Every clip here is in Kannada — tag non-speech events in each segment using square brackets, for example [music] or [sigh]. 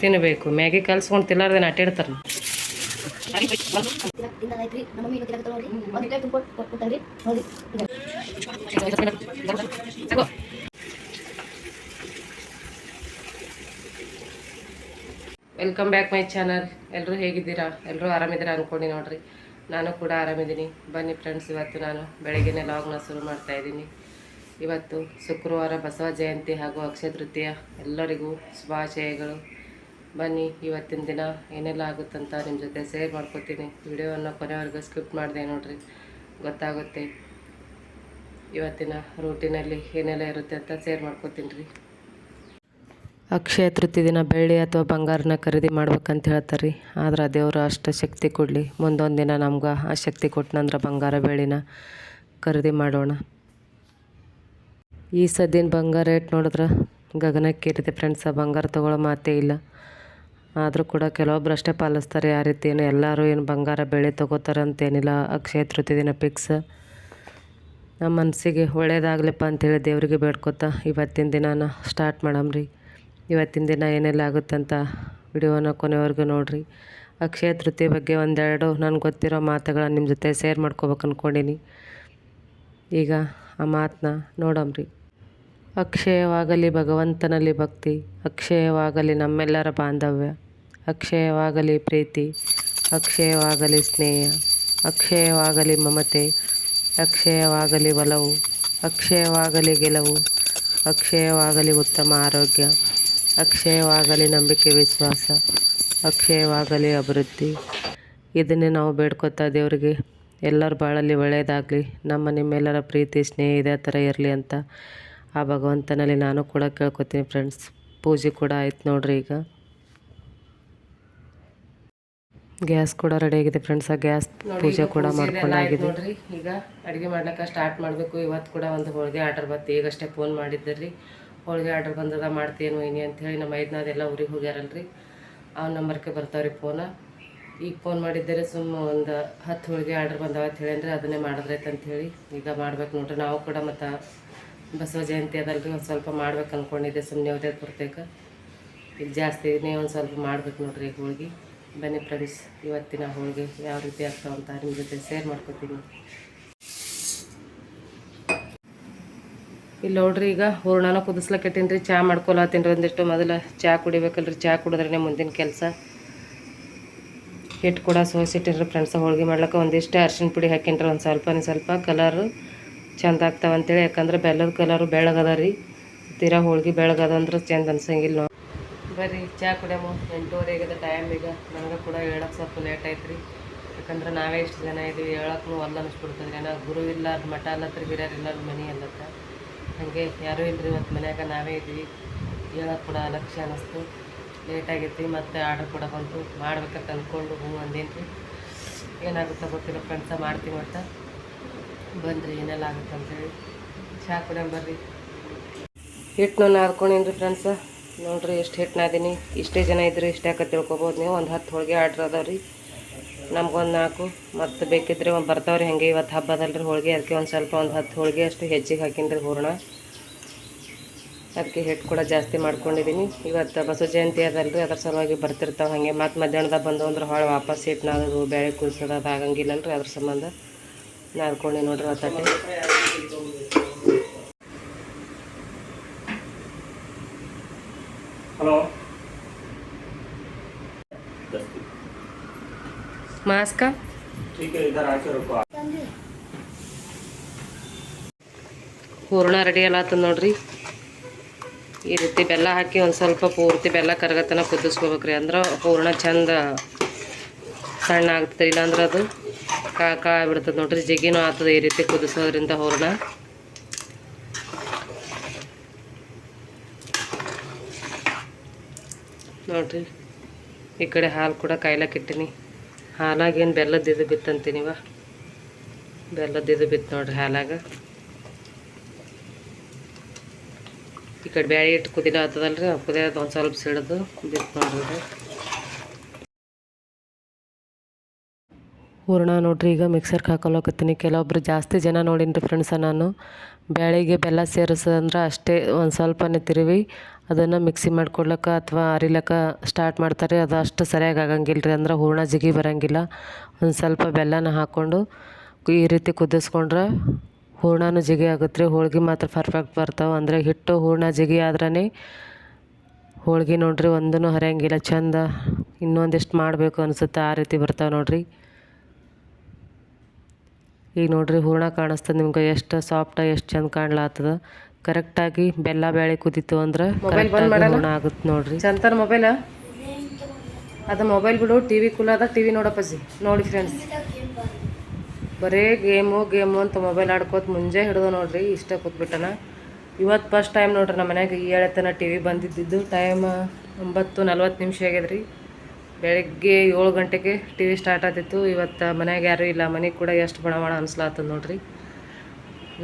ತಿನ್ನಬೇಕು ಮ್ಯಾಗಿ ಕಲ್ಸ್ಕೊಂಡು ತಿನ್ನಲಾರ್ದೇನು ನೋಡಿ ವೆಲ್ಕಮ್ ಬ್ಯಾಕ್ ಮೈ ಚಾನಲ್ ಎಲ್ಲರೂ ಹೇಗಿದ್ದೀರಾ? ಎಲ್ಲರೂ ಆರಾಮಿದ್ದೀರಾ ಅಂದ್ಕೊಂಡು ನೋಡ್ರಿ. ನಾನು ಕೂಡ ಆರಾಮಿದ್ದೀನಿ. ಬನ್ನಿ ಫ್ರೆಂಡ್ಸ್ ಇವತ್ತು ನಾನು ಬೆಳಗ್ಗೆನೆ ಲಾಗ್ನ ಶುರು ಮಾಡ್ತಾ ಇದ್ದೀನಿ. ಇವತ್ತು ಶುಕ್ರವಾರ ಬಸವ ಜಯಂತಿ ಹಾಗೂ ಅಕ್ಷಯ ತೃತೀಯ ಎಲ್ಲರಿಗೂ ಶುಭಾಶಯಗಳು. ಬನ್ನಿ, ಇವತ್ತಿನ ದಿನ ಏನೆಲ್ಲ ಆಗುತ್ತಂತ ನಿಮ್ಮ ಜೊತೆ ಶೇರ್ ಮಾಡ್ಕೋತೀನಿ. ವಿಡಿಯೋವನ್ನು ಕೊನೆವರೆಗೂ ಸ್ಕಿಪ್ ಮಾಡಿದೆ ನೋಡಿರಿ, ಗೊತ್ತಾಗುತ್ತೆ. ಇವತ್ತಿನ ರೂಟಿನಲ್ಲಿ ಏನೆಲ್ಲ ಇರುತ್ತೆ ಅಂತ ಶೇರ್ ಮಾಡ್ಕೋತೀನಿ ರೀ. ಅಕ್ಷಯ ತೃತೀಯ ದಿನ ಬೆಳ್ಳಿ ಅಥವಾ ಬಂಗಾರನ ಖರೀದಿ ಮಾಡ್ಬೇಕಂತ ಹೇಳ್ತಾರೆ ರೀ ಆದ್ರೆ ದೇವರು ಅಷ್ಟು ಶಕ್ತಿ ಕೊಡಲಿ. ಮುಂದೊಂದು ದಿನ ನಮ್ಗೆ ಆ ಶಕ್ತಿ ಕೊಟ್ಟನಂದ್ರೆ ಬಂಗಾರ ಬೆಳ್ಳಿನ ಖರೀದಿ ಮಾಡೋಣ. ಈ ಸದ್ದಿನ ಬಂಗಾರ ರೇಟ್ ನೋಡಿದ್ರೆ ಗಗನಕ್ಕೇರಿದೆ ಫ್ರೆಂಡ್ಸ್ ಆ ಬಂಗಾರ ತೊಗೊಳ್ಳೋ ಮಾತೇ ಇಲ್ಲ. ಆದರೂ ಕೂಡ ಕೆಲವೊಬ್ರು ಅಷ್ಟೇ ಪಾಲಿಸ್ತಾರೆ ಯಾವ ರೀತಿ ಏನು ಎಲ್ಲರೂ ಏನು ಬಂಗಾರ ಬೆಳೆ ತೊಗೋತಾರೆ ಅಂತೇನಿಲ್ಲ ಅಕ್ಷಯ ತೃತೀಯ ದಿನ ಫಿಕ್ಸ್ ನಮ್ಮ ಮನಸ್ಸಿಗೆ ಒಳ್ಳೇದಾಗ್ಲಪ್ಪ ಅಂತೇಳಿ ದೇವರಿಗೆ ಬೇಡ್ಕೊತಾ ಇವತ್ತಿನ ದಿನಾನ ಸ್ಟಾರ್ಟ್ ಮಾಡಮ್ರಿ ಇವತ್ತಿನ ದಿನ ಏನೆಲ್ಲ ಆಗುತ್ತಂತ ವಿಡಿಯೋನ ಕೊನೆವರೆಗೂ ನೋಡಿರಿ. ಅಕ್ಷಯ ತೃತೀಯ ಬಗ್ಗೆ ಒಂದೆರಡು ನನಗೆ ಗೊತ್ತಿರೋ ಮಾತುಗಳನ್ನ ನಿಮ್ಮ ಜೊತೆ ಶೇರ್ ಮಾಡ್ಕೋಬೇಕು ಅಂದ್ಕೊಂಡೀನಿ ಈಗ ಆ ಮಾತನ್ನ ನೋಡಮ್ರಿ ಅಕ್ಷಯವಾಗಲಿ ಭಗವಂತನಲ್ಲಿ ಭಕ್ತಿ, ಅಕ್ಷಯವಾಗಲಿ ನಮ್ಮೆಲ್ಲರ ಬಾಂಧವ್ಯ, ಅಕ್ಷಯವಾಗಲಿ ಪ್ರೀತಿ, ಅಕ್ಷಯವಾಗಲಿ ಸ್ನೇಹ, ಅಕ್ಷಯವಾಗಲಿ ಮಮತೆ, ಅಕ್ಷಯವಾಗಲಿ ಒಲವು, ಅಕ್ಷಯವಾಗಲಿ ಗೆಲುವು, ಅಕ್ಷಯವಾಗಲಿ ಉತ್ತಮ ಆರೋಗ್ಯ, ಅಕ್ಷಯವಾಗಲಿ ನಂಬಿಕೆ ವಿಶ್ವಾಸ, ಅಕ್ಷಯವಾಗಲಿ ಅಭಿವೃದ್ಧಿ. ಇದನ್ನೇ ನಾವು ಬೇಡ್ಕೊತಾ ದೇವರಿಗೆ, ಎಲ್ಲರ ಬಾಳಲ್ಲಿ ಒಳ್ಳೆಯದಾಗಲಿ ನಮ್ಮ ನಿಮ್ಮೆಲ್ಲರ ಪ್ರೀತಿ, ಸ್ನೇಹ ಇದೇ ಥರ ಇರಲಿ ಅಂತ ಆ ಭಗವಂತನಲ್ಲಿ ನಾನು ಕೂಡ ಕೇಳ್ಕೊತೀನಿ ಫ್ರೆಂಡ್ಸ್ ಪೂಜೆ ಕೂಡ ಆಯ್ತು ನೋಡ್ರಿ ಈಗ. ಗ್ಯಾಸ್ ಕೂಡ ರೆಡಿ ಆಗಿದೆ ಫ್ರೆಂಡ್ಸ್ ಆ ಗ್ಯಾಸ್ ಪೂಜೆ ಕೂಡ ಮಾಡ್ಕೊಂಡಾಗಿದೆ ನೋಡ್ರಿ. ಈಗ ಅಡುಗೆ ಮಾಡ್ಲಿಕ್ಕೆ ಸ್ಟಾರ್ಟ್ ಮಾಡಬೇಕು. ಇವತ್ತು ಕೂಡ ಒಂದು ಹೋಳಿಗೆ ಆರ್ಡರ್ ಬತ್ತು ಈಗಷ್ಟೇ ಫೋನ್ ಮಾಡಿದ್ದೀರಿ. ಹೋಳಿಗೆ ಆರ್ಡರ್ ಬಂದದ ಮಾಡ್ತೇನು ಅಂತ ಹೇಳಿ ನಮ್ಮ ಐದನಾದೆಲ್ಲ ಊರಿಗೆ ಹೋಗ್ಯಾರಲ್ರಿ. ಅವ್ನ ನಂಬರ್ಗೆ ಬರ್ತಾವ್ರಿ ಫೋನ ಈಗ ಫೋನ್ ಮಾಡಿದ್ದರೆ ಸುಮ್ಮ ಒಂದು ಹತ್ತು ಹೋಳಿಗೆ ಆರ್ಡರ್ ಬಂದಾವ ಅಂತ ಹೇಳಿ ಅದನ್ನೇ ಅಂತ ಹೇಳಿ. ಈಗ ಮಾಡ್ಬೇಕು ನೋಡ್ರಿ. ನಾವು ಕೂಡ ಮತ್ತು ಬಸವ ಜಯಂತಿ ಅದಲ್ರಿ, ಒಂದು ಸ್ವಲ್ಪ ಮಾಡ್ಬೇಕು ಅಂದ್ಕೊಂಡಿದ್ದೆ ಸುಮ್ಮನೆ ಯಾವುದೇ ಇದು ಜಾಸ್ತಿ ಇದನ್ನೇ ಒಂದು ಸ್ವಲ್ಪ ಮಾಡ್ಬೇಕು ನೋಡ್ರಿ ಈಗ ಹೋಳಿಗೆ. ಬನ್ನಿ ಫ್ರೆಂಡ್ಸ್ ಇವತ್ತಿನ ಹೋಳಿಗೆ ಯಾವ ರೀತಿ ಆಗ್ತಾವಂತ ನಿಮ್ಮ ಜೊತೆ ಶೇರ್ ಮಾಡ್ಕೊತೀನಿ. ಇಲ್ಲಿ ನೋಡ್ರಿ ಈಗ ಹೂರ್ಣನ ಕುದಿಸ್ಲಕತ್ತೀನಿ ರೀ ಚಹಾ ಮಾಡ್ಕೊಳತ್ತೀನಿ ರೀ ಒಂದಿಷ್ಟು. ಮೊದಲು ಚಹಾ ಕುಡಿಬೇಕಲ್ರಿ ಚಹಾ ಕುಡಿದ್ರೇ ಮುಂದಿನ ಕೆಲಸ. ಹಿಟ್ಟು ಕೂಡ ಸೋಸಿಟ್ಟಿರಿ ಫ್ರೆಂಡ್ಸ್ ಹೋಳಿಗೆ ಮಾಡ್ಲಿಕ್ಕೆ ಒಂದಿಷ್ಟು ಅರ್ಶಿನ ಪುಡಿ ಹಾಕಿನ್ರಿ, ಒಂದು ಸ್ವಲ್ಪ ಒಂದು ಸ್ವಲ್ಪ ಕಲರು ಚಂದ ಆಗ್ತಾವ ಅಂತೇಳಿ. ಯಾಕಂದ್ರೆ ಬೆಲ್ಲದ ಕಲರು ಬೆಳಗದ ರೀ. ತೀರಾ ಹೋಳ್ಗೆ ಬೆಳಗದ ಅಂದ್ರೆ ಚಂದ ಅನ್ಸಂಗಿಲ್ಲ ನೋಡಿ. ಬರ್ರಿ, ಚಾ ಕುಡಿಯಮ್ಮ ಎಂಟೂವರೆ ಆಗದ ಟೈಮ್ ಈಗ. ನನಗೆ ಕೂಡ ಹೇಳಕ್ಕೆ ಸ್ವಲ್ಪ ಲೇಟ್ ಆಯ್ತು ರೀ. ಯಾಕಂದ್ರೆ ನಾವೇ ಇಷ್ಟು ಜನ ಇದೀವಿ. ಹೇಳಕ್ಕೂ ಅಲ್ಲ ಅನಿಸ್ಬಿಡ್ತದ್ರಿ ಏನೋ ಗುರು ಇಲ್ಲ ಮಠ ಅಲ್ಲತ್ರ ಹಿರಿಯರು ಇಲ್ಲ ಮನೆ ಅಲ್ಲತ್ತ ಹಾಗೆ ಯಾರೂ ಇಲ್ಲರಿ ಇವತ್ತು ಮನ್ಯಾಗ ನಾವೇ ಇದ್ವಿ. ಹೇಳಕ್ಕೆ ಕೂಡ ಅಲಕ್ಷ್ಯ ಅನ್ನಿಸ್ತು ಲೇಟ್ ಆಗೈತಿ ಮತ್ತು ಆರ್ಡ್ರ್ ಕೂಡ ಬಂತು. ಮಾಡ್ಬೇಕಂತ ಅಂದ್ಕೊಂಡು ಹ್ಞೂ ಅಂದೇನು ರೀ ಏನಾಗುತ್ತೆ ಗೊತ್ತಿಲ್ಲ. ಫ್ರೆಂಡ್ಸ ಮಾಡ್ತೀವಿ ಒಟ್ಟು ಬಂದ್ರಿ ಏನೆಲ್ಲ ಆಗುತ್ತೆ ಅಂತೇಳಿ ಚಹಾ ಕುಡಿಯೋ ಬರ್ರಿ. ಹಿಟ್ಟನ್ನು ನಾದ್ಕೊಂಡೇನಿ ರೀ ಫ್ರೆಂಡ್ಸ ನೋಡ್ರಿ ಎಷ್ಟು ಹಿಟ್ಟು ನಾದೀನಿ ಇಷ್ಟೇ ಜನ ಇದ್ರೆ ಇಷ್ಟೇ ಯಾಕೆ ತಿಳ್ಕೊಬೋದು ನೀವು? ಒಂದು ಹತ್ತು ಹೋಳಿಗೆ ಆರ್ಡ್ರ್ ಅದಾವೆ ರೀ ನಮ್ಗೊಂದು ನಾಲ್ಕು. ಮತ್ತು ಬೇಕಿದ್ರೆ ಒಂದು ಬರ್ತಾವ್ರಿ ಹಾಗೆ. ಇವತ್ತು ಹಬ್ಬ ಅದಲ್ರಿ ಹೋಳಿಗೆ. ಅದಕ್ಕೆ ಒಂದು ಸ್ವಲ್ಪ ಒಂದು ಹತ್ತು ಹೋಳಿಗೆ ಅಷ್ಟು ಹೆಚ್ಚಿಗೆ ಹಾಕಿನ್ರಿ ಹೂರ್ಣ. ಅದಕ್ಕೆ ಹಿಟ್ಟು ಕೂಡ ಜಾಸ್ತಿ ಮಾಡ್ಕೊಂಡಿದ್ದೀನಿ ಇವತ್ತು ಬಸವ ಜಯಂತಿ ಅದಲ್ರಿ. ಅದ್ರ ಸಲುವಾಗಿ ಬರ್ತಿರ್ತಾವೆ ಹಾಗೆ. ಮತ್ತು ಮಧ್ಯಾಹ್ನದಾಗ ಬಂದು ಅಂದ್ರೆ ಹೊಳೆ ವಾಪಸ್ ಹಿಟ್ಟು ನಾದೋದು ಬೇಳೆ ಕುದಿಸೋದು ಅದು ಆಗಂಗಿಲ್ಲಲ್ರಿ ಅದ್ರ ಸಂಬಂಧ. ನಾದ್ಕೊಂಡು ನೋಡ್ರಿ ಒತ್ತಟ್ಟೆ ಹಲೋ ಮಾಸ್ಕ ठीक है इधर आके रुको ಹೂರಣ ರೆಡಿ ಅಲ್ಲತ್ತದ ನೋಡ್ರಿ ಈ ರೀತಿ ಬೆಲ್ಲ ಹಾಕಿ ಒಂದು ಸ್ವಲ್ಪ ಪೂರ್ತಿ ಬೆಲ್ಲ ಕರಗತನ ಕುದಿಸ್ಕೋಬೇಕ್ರಿ ಅಂದ್ರೆ ಹೂರಣ ಚಂದ ಸಣ್ಣ ಆಗ್ತದೆ ಇಲ್ಲಾಂದ್ರೆ ಅದು ಕಾ ಕಾ ಬಿಡ್ತದೆ ನೋಡ್ರಿ, ಜಿಗಿನೂ ಆಗ್ತದೆ ಈ ರೀತಿ ಕುದಿಸೋದ್ರಿಂದ ಹೂರಣ ನೋಡ್ರಿ, ಈ ಕಡೆ ಹಾಲು ಕೂಡ ಕಾಯ್ಲಕ್ಕೆ ಇಟ್ಟಿನಿ. ಹಾಲಾಗೇನು ಇದು ಬಿತ್ತಂತೀನಿವ ಬೆಲ್ಲದ ಇದು ಬಿತ್ತು ನೋಡ್ರಿ ಹಾಲಾಗ. ಈ ಕಡೆ ಬ್ಯಾಳಿ ಇಟ್ಟು ಕುದಿಲ ಆಗ್ತದಲ್ರಿ ಕುದಿಯೋದು ಒಂದು ಸ್ವಲ್ಪ ಸಿಡಿದು ಬಿತ್ತು ನೋಡ್ರಿ. ಹೂರಣ ನೋಡ್ರಿ, ಈಗ ಮಿಕ್ಸರ್ಗೆ ಹಾಕೊಳಕತ್ತೀನಿ. ಕೆಲವೊಬ್ರು ಜಾಸ್ತಿ ಜನ ನೋಡೀನಿ ರೀ ಫ್ರೆಂಡ್ಸ ನಾನು. ಬ್ಯಾಳಿಗೆ ಬೆಲ್ಲ ಸೇರಿಸಂದ್ರೆ ಅಷ್ಟೇ ಒಂದು ಸ್ವಲ್ಪನೇ ತಿರುವಿ, ಅದನ್ನು ಮಿಕ್ಸಿ ಮಾಡ್ಕೊಡ್ಲಕ್ಕ ಅಥವಾ ಅರಿಲಕ್ಕ ಸ್ಟಾರ್ಟ್ ಮಾಡ್ತಾರೆ. ಅದು ಅಷ್ಟು ಸರಿಯಾಗಿ ಆಗಂಗಿಲ್ಲ ರೀ ಅಂದ್ರೆ ಹೂರಣ ಜಿಗಿ ಬರೋಂಗಿಲ್ಲ. ಒಂದು ಸ್ವಲ್ಪ ಬೆಲ್ಲನ ಹಾಕ್ಕೊಂಡು ಈ ರೀತಿ ಕುದಿಸ್ಕೊಂಡ್ರೆ ಹೂರಣನೂ ಜಿಗಿ ಆಗುತ್ತೆ ರೀ ಹೋಳ್ಗೆ ಮಾತ್ರ ಪರ್ಫೆಕ್ಟ್ ಬರ್ತಾವೆ. ಅಂದರೆ ಹಿಟ್ಟು ಹೂರಣ ಜಿಗಿ ಆದ್ರೇ ಹೋಳ್ಗೆ ನೋಡಿರಿ ಒಂದೂ ಹರಿಯಂಗಿಲ್ಲ, ಚಂದ ಇನ್ನೊಂದಿಷ್ಟು ಮಾಡಬೇಕು ಅನಿಸುತ್ತೆ. ಆ ರೀತಿ ಬರ್ತಾವೆ ನೋಡ್ರಿ. ಈಗ ನೋಡ್ರಿ ಹೂರ್ಣ ಕಾಣಿಸ್ತದೆ ನಿಮ್ಗೆ ಎಷ್ಟು ಸಾಫ್ಟ ಎಷ್ಟು ಚಂದ ಕಾಣ್ಲಾತದ. ಕರೆಕ್ಟಾಗಿ ಬೆಲ್ಲ ಬೇಳೆ ಕುದಿತ್ತು ಅಂದ್ರೆ ಹೂರಣ ಆಗುತ್ತೆ ನೋಡ್ರಿ. ಚಂತಾರ ಮೊಬೈಲ ಅದು ಮೊಬೈಲ್ ಬಿಡು ಟಿ ವಿ ಕುಲ ಅದ ಟಿ ವಿ ನೋಡಪ್ಪಜಿ ನೋಡಿ ಫ್ರೆಂಡ್ಸ್ ಬರೇ ಗೇಮು ಗೇಮು ಅಂತ ಮೊಬೈಲ್ ಆಡ್ಕೋತ ಮುಂಜೆ ಹಿಡ್ದು ನೋಡ್ರಿ ಇಷ್ಟ ಕೂತ್ಬಿಟ್ಟನ. ಇವತ್ತು ಫಸ್ಟ್ ಟೈಮ್ ನೋಡ್ರಿ ನಮ್ಮ ಮನೆಯಾಗ ಈ ಎಳೆತನ ಟಿ ವಿ ಬಂದಿದ್ದಿದ್ದು. ಟೈಮ್ ಒಂಬತ್ತು ನಲ್ವತ್ತು ನಿಮಿಷ ಆಗ್ಯದ್ರಿ. ಬೆಳಗ್ಗೆ ಏಳು ಗಂಟೆಗೆ ಟಿ ವಿ ಸ್ಟಾರ್ಟ್ ಆಗ್ತಿತ್ತು ಇವತ್ತು ಮನ್ಯಾಗ ಯಾರೂ ಇಲ್ಲ, ಮನೆಗೆ ಕೂಡ ಎಷ್ಟು ಬಣ ಬಣ ನೋಡಿರಿ ನೋಡ್ರಿ.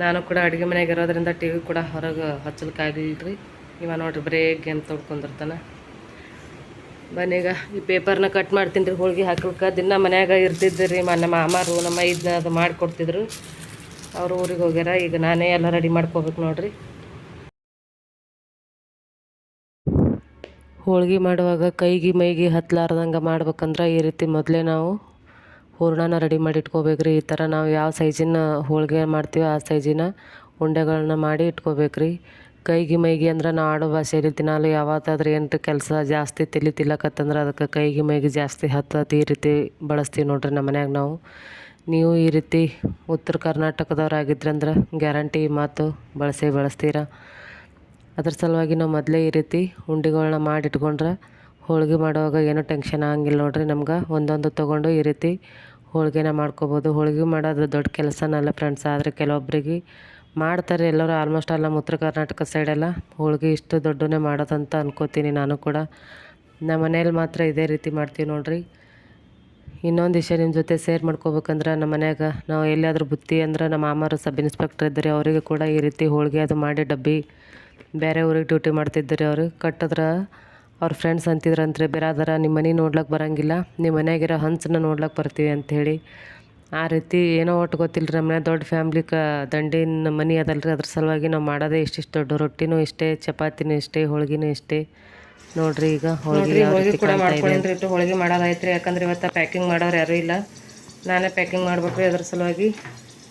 ನಾನು ಕೂಡ ಅಡುಗೆ ಮನೆಯಾಗ ಇರೋದ್ರಿಂದ ಟಿ ವಿ ಕೂಡ ಹೊರಗೆ ಹಚ್ಚಲಿಕ್ಕಾಗಲಿಲ್ಲ ರೀ ಇವ ನೋಡ್ರಿ ಬರೇ ತೊಡ್ಕೊಂಡಿರ್ತಾನೆ ಬನ್ನೀಗ ಈ ಪೇಪರ್ನ ಕಟ್ ಮಾಡ್ತೀನಿ ರೀ ಹೋಳಿಗೆ ಹಾಕ್ಲಿಕ್ಕೆ ದಿನ ಮನ್ಯಾಗ ಇರ್ತಿದ್ದೆ ರೀ ನಮ್ಮ ಮಾಮಾರು, ನಮ್ಮ ಇದನ್ನ ಅದು ಮಾಡಿಕೊಡ್ತಿದ್ರು. ಅವ್ರು ಊರಿಗೆ ಹೋಗ್ಯಾರ, ಈಗ ನಾನೇ ಎಲ್ಲ ರೆಡಿ ಮಾಡ್ಕೋಬೇಕು ನೋಡ್ರಿ. ಹೋಳ್ಗೆ ಮಾಡುವಾಗ ಕೈಗೆ ಮೈಗೆ ಹತ್ತಲಾರ್ದಂಗೆ ಮಾಡ್ಬೇಕಂದ್ರೆ ಈ ರೀತಿ ಮೊದಲೇ ನಾವು ಹೂರಣನ ರೆಡಿ ಮಾಡಿ ಇಟ್ಕೋಬೇಕು ರೀ ಈ ಥರ ನಾವು ಯಾವ ಸೈಜಿನ ಹೋಳಿಗೆ ಮಾಡ್ತೀವಿ ಆ ಸೈಜಿನ ಉಂಡೆಗಳನ್ನ ಮಾಡಿ ಇಟ್ಕೋಬೇಕು ರೀ ಕೈಗೆ ಮೈಗೆ ಅಂದ್ರೆ ನಾವು ಆಡೋ ಭಾಷೆಯಲ್ಲಿ ದಿನಾಲು ಯಾವತ್ತಾದ್ರೂ ಏನ್ರ ಕೆಲಸ ಜಾಸ್ತಿ ತಲೆ ತಿಲ್ಲಕತ್ತಂದ್ರೆ ಅದಕ್ಕೆ ಕೈಗೆ ಮೈಗೆ ಜಾಸ್ತಿ ಹತ್ತತ್ತು ಈ ರೀತಿ ಬಳಸ್ತೀವಿ ನೋಡ್ರಿ ನಮ್ಮ ಮನ್ಯಾಗ ನಾವು. ನೀವು ಈ ರೀತಿ ಉತ್ತರ ಕರ್ನಾಟಕದವ್ರು ಆಗಿದ್ರಂದ್ರೆ ಗ್ಯಾರಂಟಿ ಮಾತು, ಬಳಸೇ ಬಳಸ್ತೀರಾ. ಅದ್ರ ಸಲುವಾಗಿ ನಾವು ಮೊದಲೇ ಈ ರೀತಿ ಉಂಡಿಗಳನ್ನ ಮಾಡಿ ಇಟ್ಕೊಂಡ್ರೆ ಹೋಳ್ಗೆ ಮಾಡುವಾಗ ಏನೂ ಟೆನ್ಷನ್ ಆಗಂಗಿಲ್ಲ ನೋಡಿರಿ ನಮ್ಗೆ. ಒಂದೊಂದು ತೊಗೊಂಡು ಈ ರೀತಿ ಹೋಳಿಗೆನ ಮಾಡ್ಕೋಬೋದು. ಹೋಳಿಗೆ ಮಾಡೋದು ದೊಡ್ಡ ಕೆಲಸನಲ್ಲ ಫ್ರೆಂಡ್ಸ್ ಆದರೆ ಕೆಲವೊಬ್ಬರಿಗೆ ಮಾಡ್ತಾರೆ ಎಲ್ಲರೂ ಆಲ್ಮೋಸ್ಟ್ ಆಲ್ ನಮ್ಮ ಉತ್ತರ ಕರ್ನಾಟಕ ಸೈಡೆಲ್ಲ ಹೋಳಿಗೆ ಇಷ್ಟು ದೊಡ್ಡನೇ ಮಾಡೋದಂತ ಅಂದ್ಕೋತೀನಿ ನಾನು ಕೂಡ. ನಮ್ಮ ಮನೇಲಿ ಮಾತ್ರ ಇದೇ ರೀತಿ ಮಾಡ್ತೀವಿ ನೋಡಿರಿ. ಇನ್ನೊಂದು ವಿಷಯ ನಿಮ್ಮ ಜೊತೆ ಸೇರ್ ಮಾಡ್ಕೋಬೇಕಂದ್ರೆ ನಮ್ಮ ಮನೆಯಾಗ ನಾವು ಎಲ್ಲಿಯಾದರೂ ಬುತ್ತಿ ಅಂದ್ರೆ ನಮ್ಮ ಮಾಮಾರು ಸಬ್ ಇನ್ಸ್ಪೆಕ್ಟರ್ ಇದ್ದರೆ, ಅವರಿಗೆ ಕೂಡ ಈ ರೀತಿ ಹೋಳಿಗೆ ಅದು ಮಾಡಿ ಡಬ್ಬಿ ಬೇರೆ ಊರಿಗೆ ಡ್ಯೂಟಿ ಮಾಡ್ತಿದ್ದರು ಅವರು. ಕಟ್ಟಿದ್ರೆ ಅವ್ರ ಫ್ರೆಂಡ್ಸ್ ಅಂತಿದ್ರಂತ್ರಿ ಬಿರಾದರ ನಿಮ್ಮ ಮನೆ ನೋಡ್ಲಕ್ಕೆ ಬರೋಂಗಿಲ್ಲ. ನಿಮ್ಮ ಮನೆಯಾಗಿರೋ ಹಂಚನ್ನ ನೋಡ್ಲಕ್ಕೆ ಬರ್ತೀವಿ ಅಂಥೇಳಿ ಆ ರೀತಿ ಏನೋ ಒಟ್ಟು ಗೊತ್ತಿಲ್ಲ ರೀ ನಮ್ಮ ಮನೆ ದೊಡ್ಡ ಫ್ಯಾಮ್ಲಿ ಕ ದಂಡಿನ ಮನೆ ಅದಲ್ರಿ. ಅದ್ರ ಸಲುವಾಗಿ ನಾವು ಮಾಡೋದೇ ಇಷ್ಟಿಷ್ಟು ದೊಡ್ಡ ರೊಟ್ಟಿನೂ ಇಷ್ಟೇ ಚಪಾತಿನೂ ಇಷ್ಟೇ ಹೋಳ್ಗಿನೂ ಇಷ್ಟೇ. ನೋಡ್ರಿ ಈಗ ಹೋಳ್ಗೆ ಹೋಳಿಗೆ ಕೂಡ ಮಾಡ್ಕೊಂಡ್ರಿ. ಇಟ್ಟು ಹೋಳಿಗೆ ಮಾಡೋದಾಯ್ತು ರೀ ಯಾಕಂದ್ರೆ ಇವತ್ತು ಪ್ಯಾಕಿಂಗ್ ಮಾಡೋರು ಯಾರೂ ಇಲ್ಲ. ನಾನೇ ಪ್ಯಾಕಿಂಗ್ ಮಾಡ್ಬೇಕು ರೀ ಅದ್ರ ಸಲುವಾಗಿ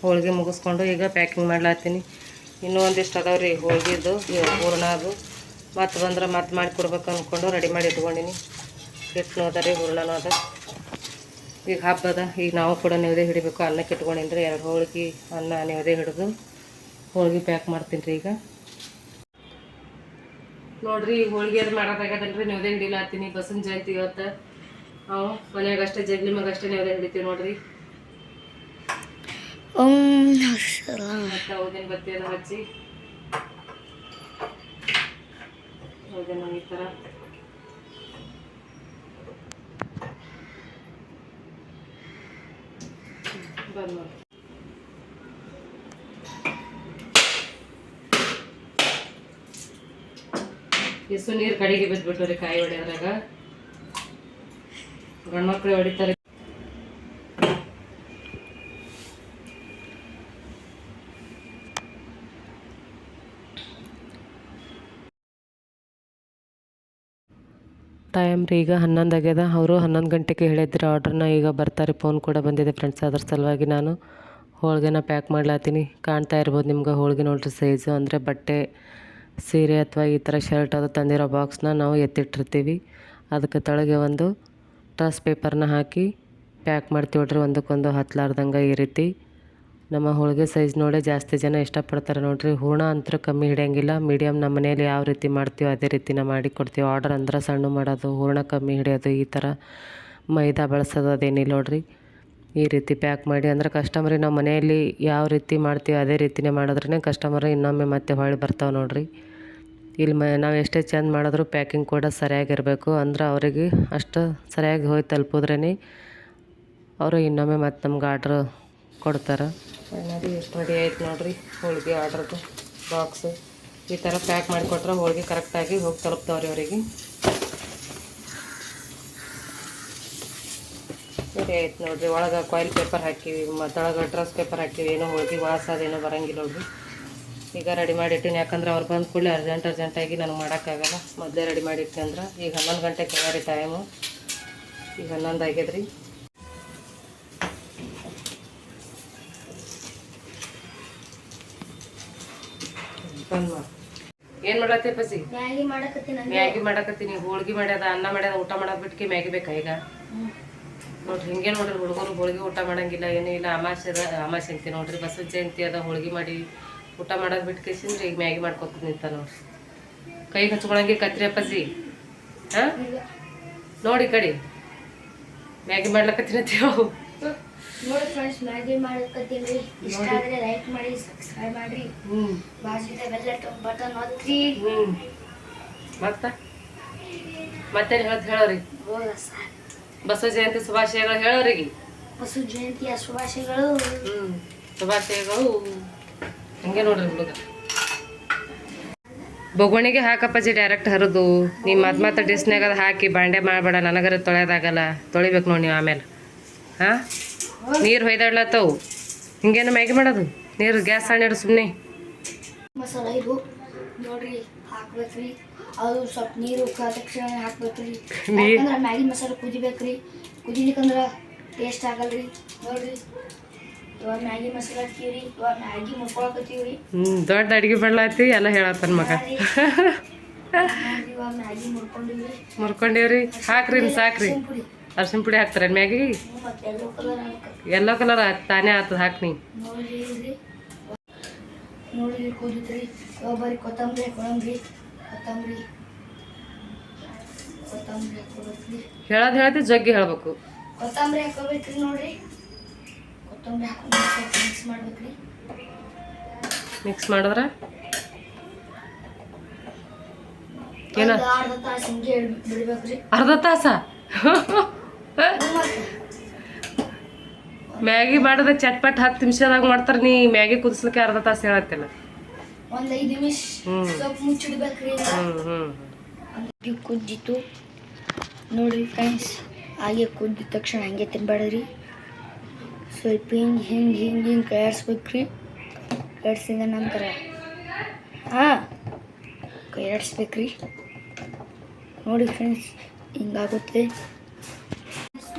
ಹೋಳಿಗೆ ಮುಗಿಸ್ಕೊಂಡು ಈಗ ಪ್ಯಾಕಿಂಗ್ ಮಾಡ್ಲಾತ್ತೀನಿ. ಇನ್ನೂ ಒಂದಿಷ್ಟು ಅದಾವೆ ರೀ ಹೋಳ್ಗೆದು ಹೂರ್ಣ ಅದು ಮತ್ತೆ ಬಂದ್ರೆ ಮತ್ತೆ ಮಾಡಿ ಕೊಡ್ಬೇಕು ಅಂದ್ಕೊಂಡು ರೆಡಿ ಮಾಡಿ ಇಟ್ಕೊಂಡಿನಿ. ಹಿಟ್ಟು ಅದ ರೀ, ಹೂರ್ಣನೂ ಅದ. ಈಗ ಹಬ್ಬದ ಈಗ ನಾವು ಕೂಡ ನೆವದೇ ಹಿಡಿಬೇಕು. ಅನ್ನಕ್ಕೆ ಇಟ್ಕೊಂಡಿನಿ ರೀ ಎರಡು ಹೋಳ್ಗೆ, ಅನ್ನ ನೆವದೇ ಹಿಡಿದು ಹೋಳ್ಗೆ ಪ್ಯಾಕ್ ಮಾಡ್ತೀನಿ ರೀ ಈಗ. ನೋಡ್ರಿ ಈಗ ಹೋಳ್ಗೆ ಅದು ಮಾಡೋದಾಗದಲ್ರಿ ನೆವದೇ ಹಿಡಿಲಾತೀನಿ ಬಸವನ ಜಯಂತಿ ಇವತ್ತು. ನಾವು ಮನ್ಯಾಗ ಅಷ್ಟೇ, ಜಗ್ಲಿ ಮಗಷ್ಟೇ ನೆವದೇ ಹಿಡಿತೀವಿ ನೋಡ್ರಿ. ಹಚ್ಚಿ. ಈ ಇಸು ನೀರು ಕಡೆಗೆ ಬಿದ್ದುಬಿಟ್ಟು ರೀ ಕಾಯಿ ಹೊಡೆಯೋದ್ರಾಗ. ಗಂಡ್ಮಕ್ಳು ಹೊಡಿತಾರೆ. ಟೈಮ್ ರೀ ಈಗ ಹನ್ನೊಂದು ಆಗ್ಯದ. ಅವರು ಹನ್ನೊಂದು ಗಂಟೆಗೆ ಹೇಳಿದ್ರು ಆರ್ಡ್ರನ್ನ ಈಗ ಬರ್ತಾರೆ ಫೋನ್ ಕೂಡ ಬಂದಿದೆ ಫ್ರೆಂಡ್ಸ್ ಅದ್ರ ಸಲುವಾಗಿ ನಾನು ಹೋಳಿಗೆನ ಪ್ಯಾಕ್ ಮಾಡ್ಲಾತೀನಿ. ಕಾಣ್ತಾ ಇರ್ಬೋದು ನಿಮ್ಗೆ ಹೋಳಿಗೆ ನೋಡ್ರಿ ಸೈಜು ಅಂದರೆ ಬಟ್ಟೆ, ಸೀರೆ ಅಥವಾ ಈ ಥರ ಶರ್ಟ್ ಅದು ತಂದಿರೋ ಬಾಕ್ಸ್ನ ನಾವು ಎತ್ತಿಟ್ಟಿರ್ತೀವಿ. ಅದಕ್ಕೆ ತಳಗೆ ಒಂದು ಟ್ರಸ್ ಪೇಪರ್ನ ಹಾಕಿ ಪ್ಯಾಕ್ ಮಾಡ್ತೀವಿ ನೋಡ್ರಿ, ಒಂದಕ್ಕೊಂದು ಹತ್ತಲಾರ್ದಂಗೆ ಈ ರೀತಿ. ನಮ್ಮ ಹೋಳಿಗೆ ಸೈಜ್ ನೋಡೇ ಜಾಸ್ತಿ ಜನ ಇಷ್ಟಪಡ್ತಾರೆ ನೋಡಿರಿ. ಹೂರ್ಣ ಅಂತೂ ಕಮ್ಮಿ ಹಿಡಿಯಂಗಿಲ್ಲ. ಮೀಡಿಯಮ್ ನಮ್ಮ ಮನೆಯಲ್ಲಿ ಯಾವ ರೀತಿ ಮಾಡ್ತೀವೋ ಅದೇ ರೀತಿನ ಮಾಡಿ ಕೊಡ್ತೀವಿ. ಆರ್ಡರ್ ಅಂದ್ರೆ ಸಣ್ಣ ಮಾಡೋದು, ಹೂರ್ಣ ಕಮ್ಮಿ ಹಿಡಿಯೋದು, ಈ ಥರ ಮೈದಾ ಬಳಸೋದು ಅದೇನಿಲ್ಲ ನೋಡಿರಿ. ಈ ರೀತಿ ಪ್ಯಾಕ್ ಮಾಡಿ ಅಂದ್ರೆ ಕಸ್ಟಮರಿಗೆ ನಾವು ಮನೆಯಲ್ಲಿ ಯಾವ ರೀತಿ ಮಾಡ್ತೀವಿ ಅದೇ ರೀತಿನೇ ಮಾಡಿದ್ರೆ ಕಸ್ಟಮರ್ ಇನ್ನೊಮ್ಮೆ ಮತ್ತೆ ಹೊಳ್ಳಿ ಬರ್ತಾವೆ ನೋಡಿರಿ. ಇಲ್ಲಿ ಮ, ನಾವು ಎಷ್ಟೇ ಚೆಂದ ಮಾಡಿದ್ರು ಪ್ಯಾಕಿಂಗ್ ಕೂಡ ಸರಿಯಾಗಿರಬೇಕು. ಅಂದ್ರೆ ಅವರಿಗೆ ಅಷ್ಟು ಸರಿಯಾಗಿ ಹೋಗಿ ತಲುಪಿದ್ರೇ ಅವರು ಇನ್ನೊಮ್ಮೆ ಮತ್ತೆ ನಮ್ಗೆ ಆರ್ಡ್ರ್ ಕೊಡ್ತಾರೆ? ನೋಡಿ ಎಷ್ಟು ರೆಡಿ ಆಯ್ತು ನೋಡ್ರಿ, ಹೋಳಿಗೆ ಆರ್ಡ್ರದ್ದು ಬಾಕ್ಸು ಈ ಥರ ಪ್ಯಾಕ್ ಮಾಡಿಕೊಟ್ರೆ ಹೋಳಿಗೆ ಕರೆಕ್ಟಾಗಿ ಹೋಗಿ ತಲುಪ್ತಾವ್ರಿ ಅವರಿಗೆ. ಸರಿ ಆಯ್ತು ನೋಡ್ರಿ, ಒಳಗೆ ಕಾಯಿಲ್ ಪೇಪರ್ ಹಾಕಿವಿ ಮತ್ತೊಳಗೆ ಡ್ರೆಸ್ ಪೇಪರ್ ಹಾಕಿವಿ, ಏನೋ ಹೋಳಿಗೆ ವಾಸ ಅದೇನೋ ಬರಂಗಿಲ್ಲ ನೋಡ್ರಿ. ಈಗ ರೆಡಿ ಮಾಡಿಟ್ಟಿನಿ ಯಾಕಂದ್ರೆ ಅವ್ರು ಬಂದ ಕೂಡಲೇ ಅರ್ಜೆಂಟ್ ಅರ್ಜೆಂಟಾಗಿ ನಾನು ಮಾಡೋಕ್ಕಾಗಲ್ಲ ಮೊದಲೇ ರೆಡಿ ಮಾಡಿಟ್ಟಿನಿ ಅಂದ್ರೆ, ಈಗ ಹನ್ನೊಂದು ಗಂಟೆಗೆ ರೀ ಟೈಮು ಈಗ ಹನ್ನೊಂದು ಆಗ್ಯದ್ರಿ. ಬಂದ್ ಮಾಡಿ. ಏನು ಮಾಡತ್ತೆ ಪಸಿ ಮ್ಯಾಗಿ ಮಾಡಕತ್ತೀನಿ ಮ್ಯಾಗಿ ಮಾಡಕತ್ತೀನಿ ಹೋಳ್ಗೆ ಮಾಡ್ಯದ ಅನ್ನ ಮಾಡ್ಯದ ಊಟ ಮಾಡೋದ್ ಬಿಟ್ಕಿ ಮ್ಯಾಗಿ ಬೇಕಾ ಈಗ? ನೋಡ್ರಿ ಹಿಂಗೆ ನೋಡ್ರಿ ಹುಡುಗರು ಹೋಳ್ಗಿ ಊಟ ಮಾಡಂಗಿಲ್ಲ ಏನೂ ಇಲ್ಲ. ಅಮಾಸೆ ಅದ ಅಮಾಸೆ ಅಂತೀವಿ ನೋಡ್ರಿ ಬಸವ ಜಯಂತಿ ಅದ ಹೋಳ್ಗಿ ಮಾಡಿ ಊಟ ಮಾಡೋದ್ ಬಿಟ್ಟು ಕೇಸಿಂದ್ರೆ ಈಗ ಮ್ಯಾಗಿ ಮಾಡ್ಕೊತ ನಿಂತ ನೋಡ್ರಿ. ಕೈ ಹಚ್ಕೊಳಂಗೆ ಕತ್ರಿ ಅಪ್ಪಾಜಿ. ಹಾ? ನೋಡಿ ಕಡಿ. ಮ್ಯಾಗಿ ಮಾಡ್ಲಕತ್ತೀನಿ ಅಂತೀವ್ ನೋಡಿ ಫ್ರೆಂಡ್ಸ್ ಮ್ಯಾಗಿ ಮಾಡ್ಕೊತೀವಿ ಇಷ್ಟ ಆದ್ರೆ ಲೈಕ್ ಮಾಡಿ ಸಬ್ಸ್ಕ್ರೈಬ್ ಮಾಡ್ರಿ. ಬಾಜಿದ ಬೆಲ್ಲ ಬಟನ್ ಒತ್ತಿ. ಮತ್ತ? ಮತ್ತೇನು ಹೇಳ್ತ ಹೇಳೋರಿ? ಬಸವ ಜಯಂತಿ ಶುಭಾಶಯಗಳು ಹೇಳೋರಿಗೆ. ಬಸವ ಜಯಂತಿಯ ಶುಭಾಶಯಗಳು. ಶುಭಾಶಯಗಳು. ಹಂಗೆ ನೋಡ್ರಿ ಹುಡುಗ. ಹಾಕಪ್ಪ ಹಾಕಪ್ಪಾಜಿ ಡೈರೆಕ್ಟ್ ಹರಿದು. ನಿಮ್ಮ ಮತ್ತೆ ಮತ್ತೆ ಡಿಸ್ನ್ಯಾಗ ಅದು ಹಾಕಿ ಬಾಂಡೆ ಮಾಡಬೇಡ ನನಗರ ತೊಳೆಯೋದಾಗಲ್ಲ ತೊಳಿಬೇಕು ನೋಡಿ ನೀವು ಆಮೇಲೆ. ಹಾಂ? ನೀರು ಹೊಯ್ದಾಡ್ಲತ್ತವು. ಹಿಂಗೇನು ಮ್ಯಾಗಿ ಮಾಡೋದು? ನೀರು ಗ್ಯಾಸ್ ಸಣ್ಣ ಸುಮ್ಮನೆ ಮಸಾಲ ಇದು. ನೋಡ್ರಿ ಹಾಕ್ಬೇಕ್ರಿ. ಅದು ಸ್ವಲ್ಪ ನೀರು ತಕ್ಷಣ ಹಾಕ್ಬೇಕ್ರಿ. ಯಾಕಂದ್ರೆ ಮ್ಯಾಗಿ ಮಸಾಲ ಕುದಿಬೇಕ್ರಿ. ಕುದಿಲಿಕ್ಕಂದ್ರೆ ಟೇಸ್ಟ್ ಆಗಲ್ರಿ. ನೋಡ್ರಿ ಇವಾಗ ಮ್ಯಾಗಿ ಮಸಾಲ ಹಾಕ್ತೀವ್ರಿ. ಇವಾಗ ಮ್ಯಾಗಿ ಮುರ್ಕೊಳಕತ್ತೀವ್ರಿ ಹ್ಞೂ ದೊಡ್ಡ ಅಡುಗೆ ಬಳ್ಳಾತಿ ಎಲ್ಲ ಹೇಳತ್ತನ್ ಮಗ. [laughs] ಇವಾಗ ಮ್ಯಾಗಿ ಮುರ್ಕೊಂಡಿವ್ರಿ. ಮುರ್ಕೊಂಡೇವ್ರಿ. ಹಾಕ್ರಿ ಸಾಕ್ರಿ. ಅರ್ಶಿನ ಪುಡಿ ಹಾಕ್ತಾರೆ. ಮ್ಯಾಗಿ? ಎಲ್ಲೋ ಕಲರ್ ತಾನೇ ಆತದ ಹಾಕ್ ನೀ ನೋಡಿ ಕುದಿತ್ರಿ ಕೊತ್ತಂಬರಿ ಕೊತ್ತಂಬರಿ ಕೊತ್ತಂಬರಿ ಹೇಳೋದು ಹೇಳ್ತಿ ಜಗ್ಗಿ ಹೇಳ್ಬೇಕು. ಕೊತ್ತಂಬರಿ ಹಾಕೋಬೇಕ್ರಿ ನೋಡ್ರಿ ಕೊತ್ತಂಬರಿ ಹಾಕೊಂಡು ಮಿಕ್ಸ್ ಮಾಡ್ಬೇಕ್ರಿ ಮಿಕ್ಸ್ ಮಾಡಿದ್ರೆ? ಏನ? ಅರ್ಧ ತಾಸು ಹಿಂಗೆ ಬಿಡ್ಬೇಕ್ರಿ. ಅರ್ಧ ತಾಸ? [laughs] ಮ್ಯಾಗಿ ಮಾಡಿದ್ರೆ ಚಟ್ಪಟ್ ಹತ್ತು ನಿಮಿಷದಾಗ ಮಾಡ್ತಾರೆ ನೀ ಮ್ಯಾಗಿ ಕುದಿಸ್ಲಿಕ್ಕೆ ಅರ್ಧ ತಾಸು ಹಾಗೆ ಕುದ್ದಿತ್ತು ನೋಡ್ರಿ ಫ್ರೆಂಡ್ಸ್ ಹಾಗೆ ಕುದ್ದಿದ ತಕ್ಷಣ ಹಂಗೆ ತಿನ್ಬೇಡ್ರಿ ಸ್ವಲ್ಪ ಹಿಂಗೆ ಹಿಂಗೆ ಹಿಂಗೆ ಹಿಂಗೆ ಕೈಯಾಡಿಸ್ಬೇಕ್ರಿ. ಕೈಯಾಡಿಸಿದ ನಂತರ ಹಾಂ ಕೈಯಾಡಿಸ್ಬೇಕ್ರಿ. ನೋಡಿ ಫ್ರೆಂಡ್ಸ್ ಹಿಂಗಾಗುತ್ತೆ.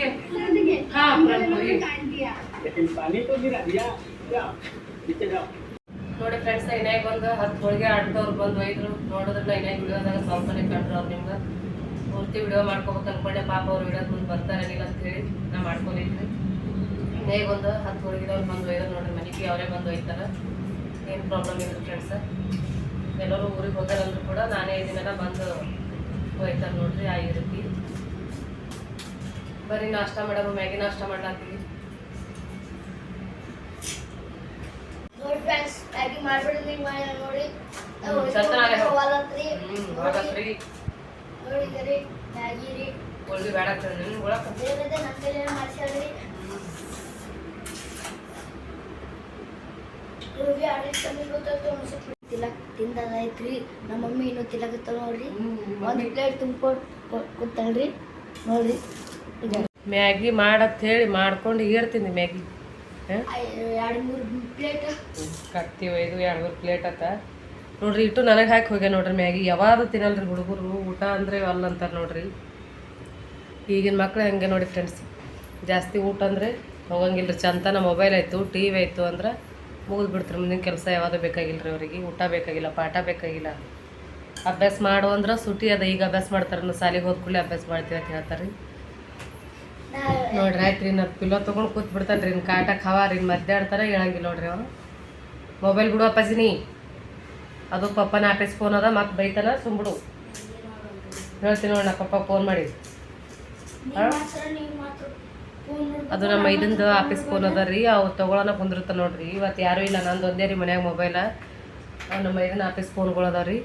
हाँ, हमने फ्रंट लोगों ने वही। काट दिया लेकिन पानी तो गिरा दिया क्या नीचे जाओ ನೋಡಿ ಫ್ರೆಂಡ್ಸ್ ಇನ್ನಾಗ ಬಂದು ಹತ್ತು ಹೋಳಿಗೆ ಆಟದವ್ರು ಬಂದು ಒಯ್ದ್ರು ನೋಡಿದ್ರೆ ಇನ್ನಾಗ ವಿಡಿಯೋದಾಗ ಸ್ವಲ್ಪನೇ ಕಂಡ್ರು ಅವ್ರು ನಿಮ್ಗೆ ಪೂರ್ತಿ ವಿಡಿಯೋ ಮಾಡ್ಕೋಬೇಕು ಅನ್ಕೊಂಡೆ ಪಾಪ ಅವ್ರು ವಿಡಿಯೋದ ಮುಂದೆ ಬರ್ತಾರೇನಿಲ್ಲ ಅಂತ ಹೇಳಿ ನಾ ಮಾಡ್ಕೊಂಡಿದ್ವಿ ಇನ್ನಾಗ ಒಂದು ಹತ್ತು ಹೋಳಿಗೆದವ್ರು ಬಂದು ಒಯ್ದ್ರು ನೋಡ್ರಿ ಮನೆಗೆ ಅವರೇ ಬಂದು ಒಯ್ತಾರೆ ಏನು ಪ್ರಾಬ್ಲಮ್ ಇಲ್ಲ ಫ್ರೆಂಡ್ಸ್ ಎಲ್ಲರೂ ಊರಿಗೆ ಹೋದಾರಂದ್ರೂ ಕೂಡ ನಾನೇ ಇದನ್ನೆಲ್ಲ ಬಂದು ಒಯ್ತಾರೆ ನೋಡ್ರಿ ಆ ಈ ರೀತಿ ಬರೀ ನಾಷ್ಟ ಮಾಡಮ್ಮ ಮ್ಯಾಗಿ ನಾಷ್ಟ ಮಾಡ್ಲಾತೀವಿ ನೋಡಿ ಫ್ರೆಂಡ್ಸ್ ಮ್ಯಾಗಿ ನೋಡಿ. ನೋಡಿದ್ರಿ ಮ್ಯಾಗಿ ರೀ. ಬೇಡ ಬೇರೆ ನಮ್ಮ ಕೈಲಿ ಮಾಡ್ಸ್ಯಾಳ್ರಿ. ಇವ್ರಿಗೆ ಆಡಳಿತ ಕಮ್ಮಿ ಗೊತ್ತಾಯ್ತು ಅನ್ಸುತ್ತೆ. ತಿಲಕ್ ತಿಂದದೈತ್ರಿ ನಮ್ಮ ಮಮ್ಮಿ ಇನ್ನೂ ತಿಲಕತ್ತ ನೋಡ್ರಿ. ಒಂದು ಪ್ಲೇಟ್ ತುಂಬ ಕೊಡ್ತಾಳ್ರಿ. ನೋಡ್ರಿ. ಮ್ಯಾಗಿ ಮಾಡತ್ ಹೇಳಿ ಮಾಡ್ಕೊಂಡು ಇರ್ತೀನಿ ಮ್ಯಾಗಿ. ಕಟ್ತೀವಿ ಇದು ಎರಡು ಮೂರು ಪ್ಲೇಟ್ ಆತ. ನೋಡ್ರಿ, ಇಟ್ಟು ನನಗೆ ಹಾಕಿ ಹೋಗ್ಯ ನೋಡ್ರಿ ಮ್ಯಾಗಿ. ಯಾವಾಗ ತಿನ್ನಲ್ರಿ ಹುಡುಗರು, ಊಟ ಅಂದ್ರೆ ಅಲ್ಲ ಅಂತಾರೆ ನೋಡ್ರಿ. ಈಗಿನ ಮಕ್ಳು ಹಂಗೆ ನೋಡಿ ಫ್ರೆಂಡ್ಸ್ ಜಾಸ್ತಿ ಊಟ ಅಂದರೆ ಹೋಗಂಗಿಲ್ಲ ರೀ ಚಂತನ ಮೊಬೈಲ್ ಆಯಿತು ಟಿ ವಿ ಆಯಿತು ಅಂದ್ರೆ ಮುಗಿದು ಬಿಡ್ತಾರೆ ಮುಂದಿನ ಕೆಲಸ ಯಾವುದು ಬೇಕಾಗಿಲ್ಲ ಅವರಿಗೆ. ಊಟ ಬೇಕಾಗಿಲ್ಲ, ಪಾಠ ಬೇಕಾಗಿಲ್ಲ. ಅಭ್ಯಾಸ ಮಾಡು ಅಂದ್ರೆ ಸುಟಿ ಅದ. ಈಗ ಅಭ್ಯಾಸ ಮಾಡ್ತಾರೆ ಶಾಲೆಗೆ ಹೋದ ಅಭ್ಯಾಸ ಮಾಡ್ತೀವಿ ಅಂತ ಹೇಳ್ತಾರೆ ರೀ ನೋಡ್ರಿ ಆಯ್ತು ರೀ ನಾವು ಪಿಲ್ಲೋ ತೊಗೊಂಡು ಕೂತ್ ಬಿಡ್ತಾನೆ ರೀ ನಿನ್ನ ಕಾಟ ಖವ ರೀ ಮದ್ದಾಡ್ತಾರ ಹೇಳಂಗಿಲ್ಲ ನೋಡ್ರಿ ಅವನು. ಮೊಬೈಲ್ ಬಿಡು ಅಪ್ಪಾಜಿನಿ ಅದು ಪಪ್ಪನ ಆಫೀಸ್ ಫೋನ್ ಅದ ಮತ್ತೆ ಬೈತಾನ ಸುಂಬಿಡು ಹೇಳ್ತೀನಿ ನೋಡಿ ನಾ ಪಪ್ಪ ಫೋನ್ ಮಾಡಿ. ಅದು ನಮ್ಮ ಐದಂದು ಆಫೀಸ್ ಫೋನ್ ಅದ ರೀ ಅವು ತೊಗೊಳನ ಕುಂದಿರ್ತ ನೋಡ್ರಿ. ಇವತ್ತು ಯಾರೂ ಇಲ್ಲ ನಂದು ಒಂದೇ ರೀ ಮನ್ಯಾಗ ಮೊಬೈಲ ನಮ್ಮ ಐದನ ಆಫೀಸ್ ಫೋನ್ಗಳು ಅದಾವ ರೀ.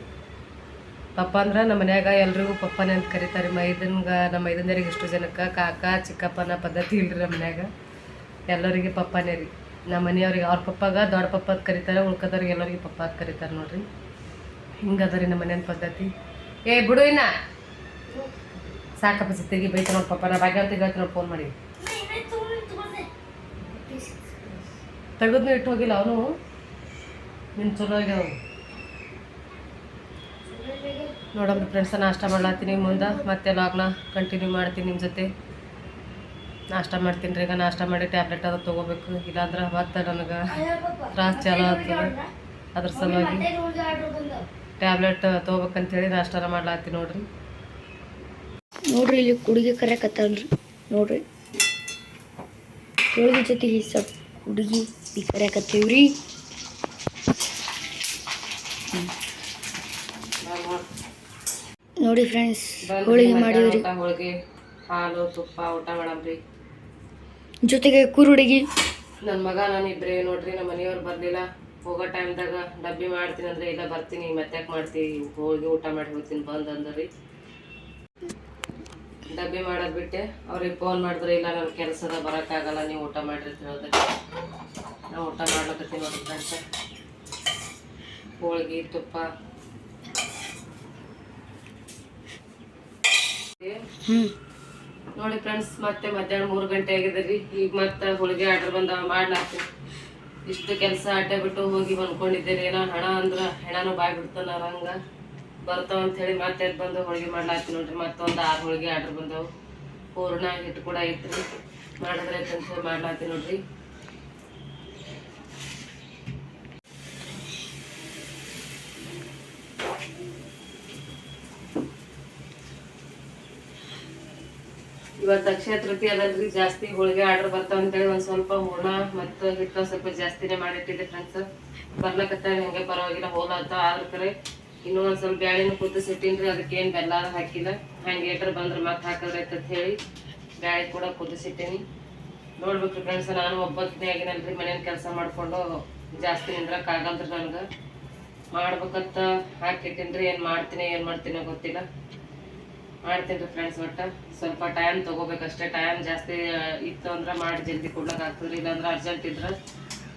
ಪಪ್ಪ ಅಂದ್ರೆ ನಮ್ಮ ಮನ್ಯಾಗ ಎಲ್ರಿಗೂ ಪಪ್ಪನೇ ಅಂತ ಕರೀತಾರೆ. ಮೈದನ್ಗೆ ನಮ್ಮ ಮೈದನ್ಯರಿಗೆ ಎಷ್ಟು ಜನಕ್ಕೆ ಕಾಕ, ಚಿಕ್ಕಪ್ಪನ ಪದ್ಧತಿ ಇಲ್ರಿ ನಮ್ಮ ಮನ್ಯಾಗ. ಎಲ್ಲರಿಗೆ ಪಪ್ಪನೇ ರೀ. ನಮ್ಮ ಮನೆಯವ್ರಿಗೆ ಅವ್ರ ಪಪ್ಪಾಗ, ದೊಡ್ಡ ಪಪ್ಪ ಅಂತ ಕರೀತಾರೆ, ಉಳ್ಕೋದವ್ರಿಗೆ ಎಲ್ಲರಿಗೆ ಪಪ್ಪ ಅಂತ ಕರೀತಾರೆ ನೋಡ್ರಿ. ಹಿಂಗದ ರೀ ನಮ್ಮ ಮನೆಯ ಪದ್ಧತಿ. ಏ, ಬಿಡು ಇನ್ನ. ಸಾಕಪ್ಪ ಸಿತ್ತಿಗೆ ಬೈತ ನೋಡಿ ಪಪ್ಪ ನಾ ಭಾಗ್ಯ ಅಂತ ಹೇಳ್ತೀನಿ ನೋಡಿ ಫೋನ್ ಮಾಡಿ. ತೆಗೆದ್ನು ಇಟ್ಟು ಹೋಗಿಲ್ಲ ಅವನು. ನಿನ್ನ ಚಲೋ ಆಗ್ಯಾವ. ನೋಡಮ್ಮ ಫ್ರೆಂಡ್ಸ ನಾಷ್ಟ ಮಾಡ್ಲಾತೀನಿ ಮುಂದೆ. ಮತ್ತೆ ಲಾಗ್ನ ಕಂಟಿನ್ಯೂ ಮಾಡ್ತೀನಿ ನಿಮ್ಮ ಜೊತೆ. ನಾಷ್ಟ ಮಾಡ್ತೀನಿ ರೀ, ಈಗ ನಾಷ್ಟ ಮಾಡಿ ಟ್ಯಾಬ್ಲೆಟ್ ಅದು ತೊಗೋಬೇಕು. ಇಲ್ಲಾಂದ್ರೆ ಮತ್ತೆ ನನಗೆ ತ್ರಾಸ್ ಚಾಲು ಆಗ್ತದೆ. ಅದ್ರ ಸಲುವಾಗಿ ಟ್ಯಾಬ್ಲೆಟ್ ತೊಗೋಬೇಕಂತೇಳಿ ನಾಷ್ಟನ ಮಾಡ್ಲಾತೀನಿ ನೋಡ್ರಿ. ನೋಡ್ರಿ ಇಲ್ಲಿ ಹುಡುಗಿ ಕರೆಕತ್ತಲ್ರಿ ನೋಡ್ರಿ. ಹುಡುಗಿ ಜೊತೆಗೆ ಸ್ವಲ್ಪ ಹುಡುಗಿ ಈ ಕರೆಕತ್ತೀವ್ರಿ ನೋಡಿ ಫ್ರೆಂಡ್ಸ್ ಹೋಳಿಗೆ ಮಾಡಿವ್ರಿ. ಹೋಳಿಗೆ ಹಾಲು ತುಪ್ಪ ಊಟ ಮಾಡಮ್ರಿ ಜೊತೆಗೆ ಕುರುಡಿಗೆ ನನ್ನ ಮಗ ನಾನು ಇಬ್ಬರೇ ನೋಡ್ರಿ ನಮ್ಮ ಮನೆಯವ್ರು ಬರಲಿಲ್ಲ. ಹೋಗೋ ಟೈಮ್ದಾಗ ಡಬ್ಬಿ ಮಾಡ್ತೀನಿ ಅಂದ್ರೆ ಇಲ್ಲ ಬರ್ತೀನಿ ಮತ್ತೆ ಮಾಡ್ತೀವಿ ಹೋಳಿಗೆ ಊಟ ಮಾಡಿ ಹೋಗ್ತೀನಿ ಬಂದು ಅಂದ್ರಿ. ಡಬ್ಬಿ ಮಾಡೋದು ಬಿಟ್ಟೆ. ಅವ್ರಿಗೆ ಫೋನ್ ಮಾಡಿದ್ರೆ ಇಲ್ಲ ನನ್ನ ಕೆಲಸದ ಬರೋಕ್ಕಾಗಲ್ಲ ನೀವು ಊಟ ಮಾಡಿರಿ ಅಂತ ಹೇಳಿದ್ರೆ ನಾವು ಊಟ ಮಾಡ್ಲಕತ್ತೀನಿ ಫ್ರೆಂಡ್ಸ್ ಹೋಳಿಗೆ ತುಪ್ಪ. ನೋಡಿ ಫ್ರೆಂಡ್ಸ್ ಮತ್ತೆ ಮಧ್ಯಾಹ್ನ ಮೂರು ಗಂಟೆ ಆಗಿದೆ ರೀ ಈಗ ಮತ್ತೆ ಹೋಳಿಗೆ ಆರ್ಡರ್ ಬಂದಾವ ಮಾಡ್ಲಾಗ್ತೀನಿ ಇಷ್ಟು ಕೆಲಸ ಆಟೆ ಬಿಟ್ಟು ಹೋಗಿ ಬಂದ್ಕೊಂಡಿದ್ದೇನೆ. ಏನೋ ಹಣ ಅಂದ್ರೆ ಹೆಣನೂ ಬಾಯ್ ಹಂಗ ಬರ್ತಾವ ಅಂತ ಹೇಳಿ ಮತ್ತೆ ಎದ್ದು ಬಂದು ಹೋಳಿಗೆ ಮಾಡ್ಲಾತಿ ನೋಡ್ರಿ, ಮತ್ತೊಂದು ಆರು ಹೋಳಿಗೆ ಆರ್ಡರ್ ಬಂದವು. ಪೂರ್ಣ ಹಿಟ್ಟು ಕೂಡ ಐತ್ರಿ. ಮಾಡಿದ್ರೆ ಅಂತ ಹೇಳಿ ಮಾಡ್ಲಾಗ್ತೀನಿ ನೋಡ್ರಿ. ಇವತ್ತು ಅಕ್ಷಯ ತೃತೀಯ ಅದಲ್ರಿ ಜಾಸ್ತಿ ಹೋಳಿಗೆ ಆರ್ಡರ್ ಬರ್ತಾವ ಅಂತೇಳಿ ಒಂದ್ ಸ್ವಲ್ಪ ಹೂರ್ಣ ಮತ್ತು ಹಿಟ್ಟು ಸ್ವಲ್ಪ ಜಾಸ್ತಿನೇ ಮಾಡಿಟ್ಟಿದ್ದೆ ಫ್ರೆಂಡ್ಸ್ ಬರ್ಲಕತ್ತ ಹಂಗೆ ಪರವಾಗಿಲ್ಲ ಹೋಲಾತ ಆದ್ರ ಕರೆ. ಇನ್ನೂ ಒಂದ್ ಸ್ವಲ್ಪ ಬ್ಯಾಳಿನ ಕುದಿಸಿಟ್ಟಿನ್ರಿ ಅದಕ್ಕೆ ಏನ್ ಬೆಲ್ಲ ಹಾಕಿಲ್ಲ. ಹಂಗೆ ಏಟ್ರ ಬಂದ್ರ ಮತ್ತೆ ಹಾಕಿದ್ರೆ ಅಂತ ಹೇಳಿ ಬ್ಯಾಳಿ ಕೂಡ ಕುದಿಸಿಟ್ಟೀನಿ ನೋಡ್ಬೇಕ್ರಿ ಫ್ರೆಂಡ್ಸ್ ನಾನು ಒಬ್ಬತ್ತನೇ ಆಗಿನಲ್ರಿ, ಮನೇಲಿ ಕೆಲಸ ಮಾಡ್ಕೊಂಡು ಜಾಸ್ತಿ ನಿಂದ್ರಕ್ ಆಗಲ್ರಿ ನನ್ಗ. ಮಾಡ್ಬೇಕಂತ ಹಾಕಿಟ್ಟಿನ್ರಿ, ಏನ್ ಮಾಡ್ತೀನಿ, ಏನ್ ಮಾಡ್ತೀನೋ ಗೊತ್ತಿಲ್ಲ. ಮಾಡ್ತೀನಿ ಫ್ರೆಂಡ್ಸ್ ಒಟ್ಟು. ಸ್ವಲ್ಪ ಟೈಮ್ ತೊಗೋಬೇಕಷ್ಟೇ ಟೈಮ್ ಜಾಸ್ತಿ ಇತ್ತು ಅಂದ್ರೆ ಮಾಡಿ ಜಲ್ದಿ ಕೊಡ್ಲಕ್ಕೆ ಆಗ್ತದ್ರಿ. ಇಲ್ಲಾಂದ್ರೆ ಅರ್ಜೆಂಟ್ ಇದ್ರೆ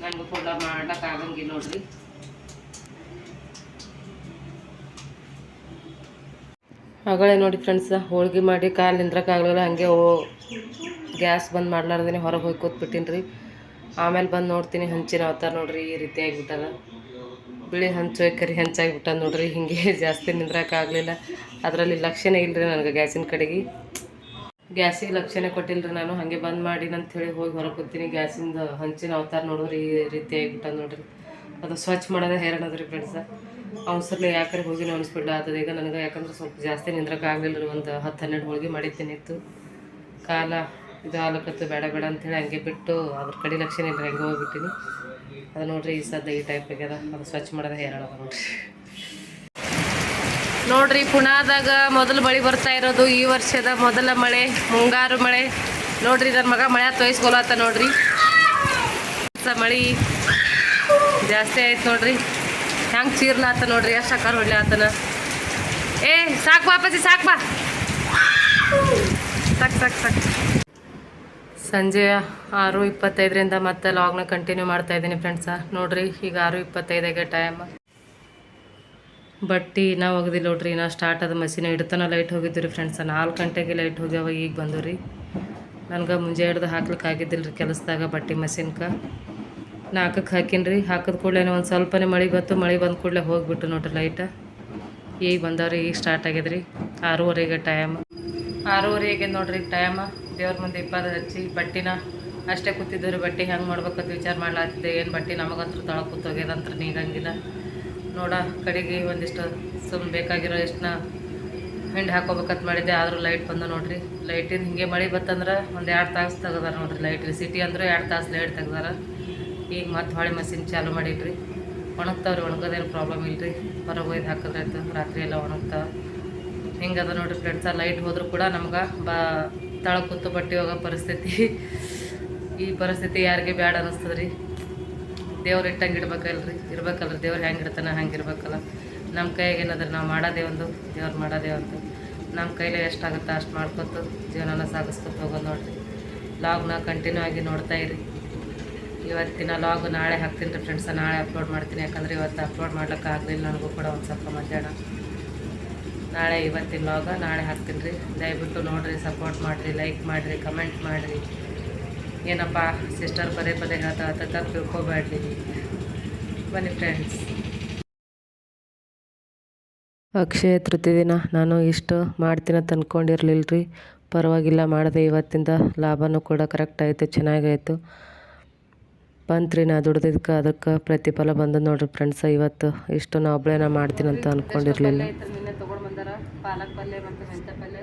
ನನಗೂ ಕೂಡ ಮಾಡ್ಲಕ್ಕೆ ಆಗಂಗಿಲ್ಲ ನೋಡ್ರಿ. ಆಗಳೇ ನೋಡಿ ಫ್ರೆಂಡ್ಸ್ ಹೋಳ್ಗೆ ಮಾಡಿ ಕಾಲು ನಿಂದ್ರಕ್ಕಾಗಲಿಲ್ಲ ಹಾಗೆ ಓ, ಗ್ಯಾಸ್ ಬಂದ್ ಮಾಡ್ಲಾರ್ದೇ ಹೊರಗೆ ಹೋಗಿ ಕೂತ್ಬಿಟ್ಟಿನಿ ರೀ ಆಮೇಲೆ ಬಂದು ನೋಡ್ತೀನಿ, ಹಂಚಿನ ಅವತಾರ ನೋಡ್ರಿ, ಈ ರೀತಿ ಆಗಿಬಿಟ್ಟದ. ಬಿಳಿ ಹಂಚು, ಕರಿ ಹಂಚಾಗಿಬಿಟ್ಟ ನೋಡ್ರಿ, ಹಿಂಗೆ [laughs] ಜಾಸ್ತಿ ನಿಂದ್ರಕ್ಕಾಗಲಿಲ್ಲ ಅದರಲ್ಲಿ ಲಕ್ಷಣ ಇಲ್ಲರಿ ನನಗೆ ಗ್ಯಾಸಿನ ಕಡೆಗೆ. ಗ್ಯಾಸಿಗೆ ಲಕ್ಷಣ ಕೊಟ್ಟಿಲ್ರಿ ನಾನು, ಹಾಗೆ ಬಂದ್ ಮಾಡಿ ಹೇಳಿ ಹೋಗಿ ಹೊರಗೆ ಕೂತೀನಿ. ಗ್ಯಾಸಿಂದ ಹಂಚಿನ ಅವತಾರ ನೋಡೋರು ಈ ರೀತಿ ಆಗಿಬಿಟ್ಟ ನೋಡ್ರಿ. ಅದು ಸ್ವಚ್ಛ ಮಾಡೋದೇ ಅದ್ರಿ ಫ್ರೆಂಡ್ಸ ಅವಸರ್ಲೆ ಯಾಕಂದ್ರೆ ಹೋಗಿ ಅನಿಸ್ಬಿಡ್ಲ? ಆತದ ಈಗ ನನಗೆ ಯಾಕಂದ್ರೆ ಸ್ವಲ್ಪ ಜಾಸ್ತಿ ನಿಂದ್ರಕ್ಕಾಗಲಿಲ್ಲ ಒಂದು ಹತ್ತು ಹನ್ನೆರಡು ಹೋಳಿಗೆ ಮಾಡಿದ್ದೀನಿ ಇತ್ತು. ಕಾಲ ಇದು ಆಲಕತ್ತು ಬೇಡ ಬೇಡ ಅಂತೇಳಿ ಹಂಗೆ ಬಿಟ್ಟು ಅದ್ರ ಕಡೆ ಲಕ್ಷಣ ಇಲ್ಲ ಹಂಗೆ ಹೋಗ್ಬಿಟ್ಟಿನಿ. ಅದು ನೋಡ್ರಿ ಈ ಸದ್ಯ ಈ ಟೈಪ್ ಆಗ್ಯದ. ಅದು ಸ್ವಚ್ಛ ಮಾಡಿದ್ರೆ ಹೇರಳ ನೋಡ್ರಿ. ನೋಡ್ರಿ, ಪುಣಾದಾಗ ಮೊದಲು ಮಳೆ ಬರ್ತಾ ಇರೋದು ಈ ವರ್ಷದ ಮೊದಲ ಮಳೆ, ಮುಂಗಾರು ಮಳೆ. ನೋಡ್ರಿ ನನ್ನ ಮಗ ಮಳೆ ತೋಯಿಸ್ಕೊಲತ್ತ ನೋಡ್ರಿ. ಮಳೆ ಜಾಸ್ತಿ ಆಯ್ತು ನೋಡ್ರಿ. ಹೆಂಗೆ ಚೀರ್ಲಾತ ನೋಡ್ರಿ, ಎಷ್ಟು ಅಕ್ಕ ಆತನ. ಏ, ಸಾಕು ವಾಪಸಿ ಸಾಕು ಬಾ. ಸಾಕು ಸಾಕು ಸಾಕು. ಸಂಜೆ ಆರು ಇಪ್ಪತ್ತೈದರಿಂದ ಮತ್ತೆ ಲಾಗ್ನ ಕಂಟಿನ್ಯೂ ಮಾಡ್ತಾ ಇದ್ದೀನಿ ಫ್ರೆಂಡ್ಸ ನೋಡ್ರಿ, ಈಗ ಆರು ಇಪ್ಪತ್ತೈದಾಗೆ ಟೈಮ್ ಬಟ್ಟಿ ಇನ್ನೂ ಹೋಗಿದ್ದಿಲ್ಲ ನೋಡ್ರಿ ನಾ ಸ್ಟಾರ್ಟ್ ಅದು ಮಸೀನ ಇಡ್ತಾನ ಲೈಟ್ ಹೋಗಿದ್ದು ರೀ ಫ್ರೆಂಡ್ಸ ನಾಲ್ಕು ಗಂಟೆಗೆ ಲೈಟ್ ಹೋಗ್ಯಾವ, ಈಗ ಬಂದು ರೀ ನನಗೆ ಮುಂಜೆ ಹಿಡ್ದು ಹಾಕ್ಲಿಕ್ಕೆ ಆಗಿದ್ದಿಲ್ಲ ರೀ ಕೆಲಸದಾಗ ಬಟ್ಟೆ ಮಸೀನ್ಕ ನಾಲ್ಕಕ್ಕೆ ಹಾಕಿನಿ ರೀ ಹಾಕಿದ ಕೂಡಲೇ ಒಂದು ಸ್ವಲ್ಪನೇ ಮಳೆ ಬತ್ತು ಮಳೆ ಬಂದ ಕೂಡಲೇ ಹೋಗಿಬಿಟ್ಟು ನೋಡ್ರಿ ಲೈಟ ಈಗ ಬಂದವ್ರಿ, ಈಗ ಸ್ಟಾರ್ಟ್ ಆಗ್ಯದ್ರಿ ಆರೂವರೆಗೆ ಟೈಮ್ ಆರೂವರೆಗೆ ನೋಡ್ರಿ ಟೈಮ್ ದೇವ್ರ ಮುಂದೆ ಇಪ್ಪತ್ತು ಹಚ್ಚಿ ಬಟ್ಟಿನ ಅಷ್ಟೇ ಕೂತಿದ್ದು ರೀ ಬಟ್ಟೆ ಹೆಂಗೆ ಮಾಡ್ಬೇಕಂತ ವಿಚಾರ ಮಾಡ್ಲಾತಿದ್ದೆ. ಏನು ಬಟ್ಟೆ ನಮಗಂತೂ ತೊಳಗೆ ಕೂತೋಗ್ಯದಂತ್ರ ನೀಗಂಗಿಲ್ಲ ನೋಡ, ಕಡೆಗೆ ಒಂದಿಷ್ಟು ಸುಮ್ಮನೆ ಬೇಕಾಗಿರೋ ಎಷ್ಟನ್ನ ಹಿಂಡಿ ಹಾಕೋಬೇಕಂತ ಮಾಡಿದ್ದೆ. ಆದರೂ ಲೈಟ್ ಬಂದು ನೋಡ್ರಿ ಲೈಟಿಂದ ಹಿಂಗೆ ಮಳೆ ಬತ್ತಂದ್ರೆ ಒಂದು ಎರಡು ತಾಸು ತೆಗ್ದಾರ ನೋಡ್ರಿ ಲೈಟ್ ಸಿಟಿ ಅಂದ್ರೆ ಎರಡು ತಾಸು ಲೈಟ್ ತೆಗ್ದಾರ. ಈಗ ಮತ್ತೆ ಹೊಳೆ ಮಷಿನ್ ಚಾಲು ಮಾಡಿಟ್ರಿ. ಒಣಗ್ತಾವ್ರಿ, ಒಣಗೋದೇನು ಪ್ರಾಬ್ಲಮ್ ಇಲ್ಲರಿ ಹೊರಗೆ ಒಯ್ದು ಹಾಕಿದ್ರೆ ರಾತ್ರಿ ಎಲ್ಲ ಒಣಗ್ತಾವ. ಹಿಂಗದ ನೋಡ್ರಿ ಫ್ರೆಂಡ್ಸ ಲೈಟ್ ಹೋದ್ರು ಕೂಡ ನಮ್ಗೆ ಬಾ ತಳ ಕೂತು ಬಟ್ಟೆ ಹೋಗೋ ಪರಿಸ್ಥಿತಿ. ಈ ಪರಿಸ್ಥಿತಿ ಯಾರಿಗೆ ಬ್ಯಾಡ ಅನ್ನಿಸ್ತದೆ ರೀ ದೇವ್ರು ಇಟ್ಟಂಗೆ ಇಡ್ಬೇಕಲ್ರಿ, ಇರ್ಬೇಕಲ್ರಿ. ದೇವ್ರು ಹೆಂಗೆ ಇಡ್ತಾನೆ, ಹಂಗೆ ಇರ್ಬೇಕಲ್ಲ. ನಮ್ಮ ಕೈಗೆ ಏನಾದ್ರೆ ನಾವು ಮಾಡೋದೇ ಒಂದು, ದೇವ್ರು ಮಾಡೋದೇ ಒಂದು. ನಮ್ಮ ಕೈಲೇ ಎಷ್ಟಾಗುತ್ತೋ ಅಷ್ಟು ಮಾಡ್ಕೊತು ಜೀವನನ ಸಾಗಿಸ್ಕೊತ ಹೋಗೋದು ನೋಡ್ರಿ. ಲಾಗ್ನ ಕಂಟಿನ್ಯೂ ಆಗಿ ನೋಡ್ತಾ ಇರಿ. ಇವತ್ತಿನ ಲಾಗ್ ನಾಳೆ ಹಾಕ್ತೀನಿ ರೀ ಫ್ರೆಂಡ್ಸ ನಾಳೆ ಅಪ್ಲೋಡ್ ಮಾಡ್ತೀನಿ. ಯಾಕಂದರೆ ಇವತ್ತು ಅಪ್ಲೋಡ್ ಮಾಡ್ಲಿಕ್ಕೆ ಆಗಲಿಲ್ಲ, ನನಗೂ ಕೂಡ ಒಂದು ಸ್ವಲ್ಪ ಮಧ್ಯಾಹ್ನ. ನಾಳೆ ಇವತ್ತಿನ ಲಾಗ ನಾಳೆ ಹಾಕ್ತೀನಿ ರೀ. ದಯವಿಟ್ಟು ನೋಡಿರಿ ಸಪೋರ್ಟ್ ಮಾಡಿರಿ ಲೈಕ್ ಮಾಡಿರಿ ಕಮೆಂಟ್ ಮಾಡಿರಿ. ಏನಪ್ಪ ಸಿಸ್ಟರ್ ಪದೇ ಪದೇ ಹೇಳ್ತಾ ತಪ್ಪು ತಿಳ್ಕೊಬೇಡ್ರಿ. ಬನ್ನಿ ಫ್ರೆಂಡ್ಸ್ ಅಕ್ಷಯ ತೃತೀಯ ದಿನ ನಾನು ಇಷ್ಟು ಮಾಡ್ತೀನಂತ ಅಂದ್ಕೊಂಡಿರಲಿಲ್ಲ ರೀ ಪರವಾಗಿಲ್ಲ ಮಾಡಿದೆ ಇವತ್ತಿಂದ ಲಾಭನೂ ಕೂಡ ಕರೆಕ್ಟ್ ಆಯಿತು ಚೆನ್ನಾಗಾಯಿತು. ಬಂತ್ರಿ ನಾ ದುಡ್ದಿದ್ದಕ್ಕೆ ಅದಕ್ಕೆ ಪ್ರತಿಫಲ ಬಂದು ನೋಡಿರಿ ಫ್ರೆಂಡ್ಸ ಇವತ್ತು ಇಷ್ಟು ನಾ ಒಬ್ಬಳೇನ ಮಾಡ್ತೀನಂತ ಅಂದ್ಕೊಂಡಿರಲಿಲ್ಲ ಪಾಲಕ್ ಪಲ್ಯ ಮತ್ತು ಮೆಂತ್ಯ ಪಲ್ಯ.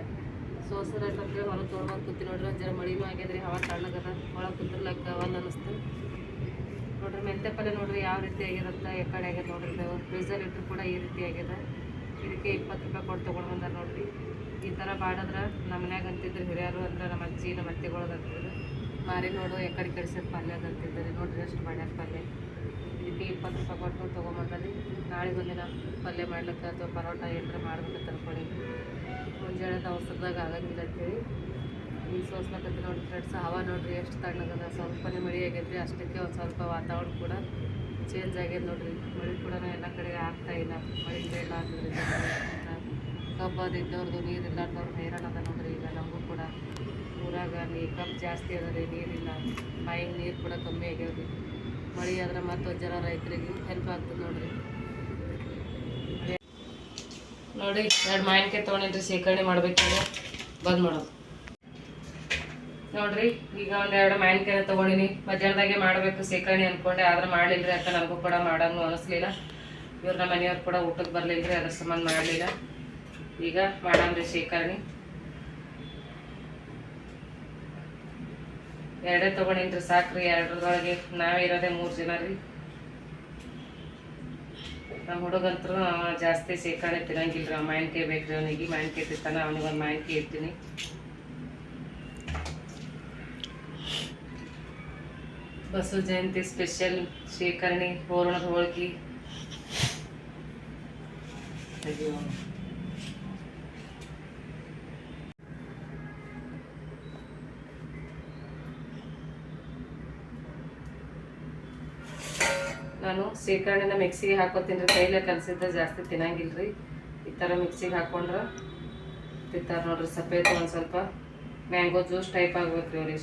ಸೋಸರ ಟಪ್ಪೆ ಹೊರಗೆ ತೊಗೊಂಡು ಕೂತಿ ನೋಡ್ರಿ ಜರ ಮಳಿನೂ ಆಗ್ಯದ್ರಿ, ಹವಾ ತಣ್ಣಗದ, ಒಳಗೆ ಕುಂದ್ರಲಕ್ಕ ಅವಲ್ಲ ಅನಿಸ್ತು ನೋಡ್ರಿ, ಮೆಂತ್ಯ ಪಲ್ಯ ನೋಡ್ರಿ ಯಾವ ರೀತಿ ಆಗಿರುತ್ತೆ ಈ ಕಡೆ ಆಗ್ಯದ ನೋಡ್ರಿ ಫ್ರೀಜರ್ ಇಟ್ಟರು ಕೂಡ ಈ ರೀತಿ ಆಗ್ಯದ. ಇದಕ್ಕೆ ಇಪ್ಪತ್ತು ರೂಪಾಯಿ ಕೊಟ್ಟು ತೊಗೊಂಡು ಬಂದಾರ ನೋಡ್ರಿ. ಈ ಥರ ಬಾಡಿದ್ರೆ ನಮ್ಮ ಮನ್ಯಾಗ ಅಂತಿದ್ರು ಹಿರಿಯರು ಅಂದ್ರೆ ನಮ್ಮ ಅಜ್ಜಿ ನಮ್ಮ ಅತ್ತೆಗಳದು ಅಂತಿದ್ರು. ಮಾರಿ ನೋಡು ಎಕಡೆ ಕೆಡ್ಸಿದ ಪಲ್ಯ ಅದು ಅಂತಿದ್ದಾರೆ. ನೋಡ್ರಿ ಎಷ್ಟು ಮಾಡ್ಯಾರ ಪಲ್ಯ. ಇದಕ್ಕೆ ಇಪ್ಪತ್ತು ರೂಪಾಯಿ ಕೊಟ್ಟು ತೊಗೊಂಬಂದಲ್ಲಿ ನಾಳೆ ಒಂದಿನ ಪಲ್ಯ ಮಾಡ್ಲಿಕ್ಕೆ ಅಥವಾ ಪರೋಟ ಏನಾರ ಮಾಡ್ಬೇಕು ಅನ್ಕೊಂಡಿದ್ವಿ ಮುಂಜಾನೆ ಅವಸರದಾಗ ಆಗಂಗಿಲ್ಲ ಅಂತೇಳಿ. ಈ ಸೋಸ್ಲಕತ್ತಿ ನೋಡಿ ಫ್ರೆಂಡ್ಸ್ ಹವಾ ನೋಡಿರಿ ಎಷ್ಟು ತಣ್ಣಗದ. ಸ್ವಲ್ಪನೇ ಮಳೆ ಆಗೈತ್ರಿ ಅಷ್ಟಕ್ಕೆ ಒಂದು ಸ್ವಲ್ಪ ವಾತಾವರಣ ಕೂಡ ಚೇಂಜ್ ಆಗ್ಯದ ನೋಡಿರಿ. ಮಳೆ ಕೂಡ ಎಲ್ಲ ಕಡೆ ಆಗ್ತಾ ಇಲ್ಲ. ಮಳೆ ಬೇಡ ಆಗೋದ್ರಿಂದ ಕಬ್ಬದ ಇದ್ದವ್ರದ್ದು ನೀರು ಇಲ್ಲಾರ್ದವ್ರು ಹೈರಾಣ ಅದ ನೋಡಿರಿ. ಈಗ ನಮಗೂ ಕೂಡ. ಊರಾಗ ನೀ ಕಬ್ಬು ಜಾಸ್ತಿ ಅದ ರೀ, ನೀರಿಲ್ಲ. ಬಾಯಿಗೆ ನೀರು ಕೂಡ ಕಮ್ಮಿ ಆಗ್ಯಾವ್ರಿ. ಮಳೆ ಆದ್ರೆ ಮತ್ತೆ ಜನ ರೈತರಿಗೆ ಹೆಲ್ಪ್ ಆಗ್ತದೆ ನೋಡ್ರಿ. ನೋಡಿ, ಎರಡು ಮಾವಿನಕಾಯಿ ತೊಗೊಂಡಿನ್ರಿ, ಶೇಖರಣೆ ಮಾಡ್ಬೇಕೀಗ ಬಂದ್ ಮಾಡೋದು. ನೋಡ್ರಿ, ಈಗ ಒಂದು ಎರಡು ಮಾವಿನಕಾಯಿನ ತಗೊಂಡಿನಿ. ಮಧ್ಯಾಹ್ನದಾಗೆ ಮಾಡಬೇಕು ಶೇಖರಣೆ ಅನ್ಕೊಂಡೆ, ಆದ್ರೆ ಮಾಡ್ಲಿಲ್ರಿ ಅಂತ ನನಗೂ ಕೂಡ ಮಾಡೋಂಗೂ ಅನಿಸ್ಲಿಲ್ಲ. ಇವ್ರ ನಮ್ಮ ಮನೆಯವ್ರು ಕೂಡ ಊಟಕ್ಕೆ ಬರ್ಲಿಲ್ರಿ, ಅದ್ರ ಸಂಬಂಧ ಮಾಡಲಿಲ್ಲ. ಈಗ ಮಾಡಮ್ರಿ ಶೇಖರಣೆ. ಎರಡೇ ತಗೊಂಡಿನ್ರಿ ಸಾಕ್ರಿ ಎರಡರೊಳಗೆ ನಾವಿರೋದೇ ಮೂರು ಜನ ರೀ. ನಮ್ಮ ಹುಡುಗಂತರೂ ಅವ ಜಾಸ್ತಿ ಶೇಖರಣೆ ತಿನ್ನಂಗಿಲ್ಲ ರೀ ಮಾವಿನಕಾಯಿ ಬೇಕ್ರಿ ಅವನಿಗೆ ಮಾವಿನಕಾಯಿ ತಿಂತಾನ, ಅವನಿಗೆ ಒಂದು ಮಾವಿನಕಾಯಿ ಇರ್ತೀನಿ ಬಸವ ಜಯಂತಿ ಸ್ಪೆಷಲ್ ಶೇಖರಣೆ, ಹೂರಣದ ಹೋಳ್ಗಿ. ನಾನು ಮಿಕ್ಸಿಗೆ ಹಾಕೋತೀನಿ ರೀ. ಕೈಲೇ ಕಲಸಿದ್ದ ಜಾಸ್ತಿ ತಿನ್ನಂಗಿಲ್ಲ ರೀ ಈ ಥರ ಮಿಕ್ಸಿಗೆ ಹಾಕೊಂಡ್ರೆ ತಿಂತಾರೆ ನೋಡ್ರಿ ಸಫೇದ್ ಒಂದು ಸ್ವಲ್ಪ. ಮ್ಯಾಂಗೋ ಜ್ಯೂಸ್ ಟೈಪ್ ಆಗ್ಬೇಕು ರೀ ಅವ್ರಿಗೆ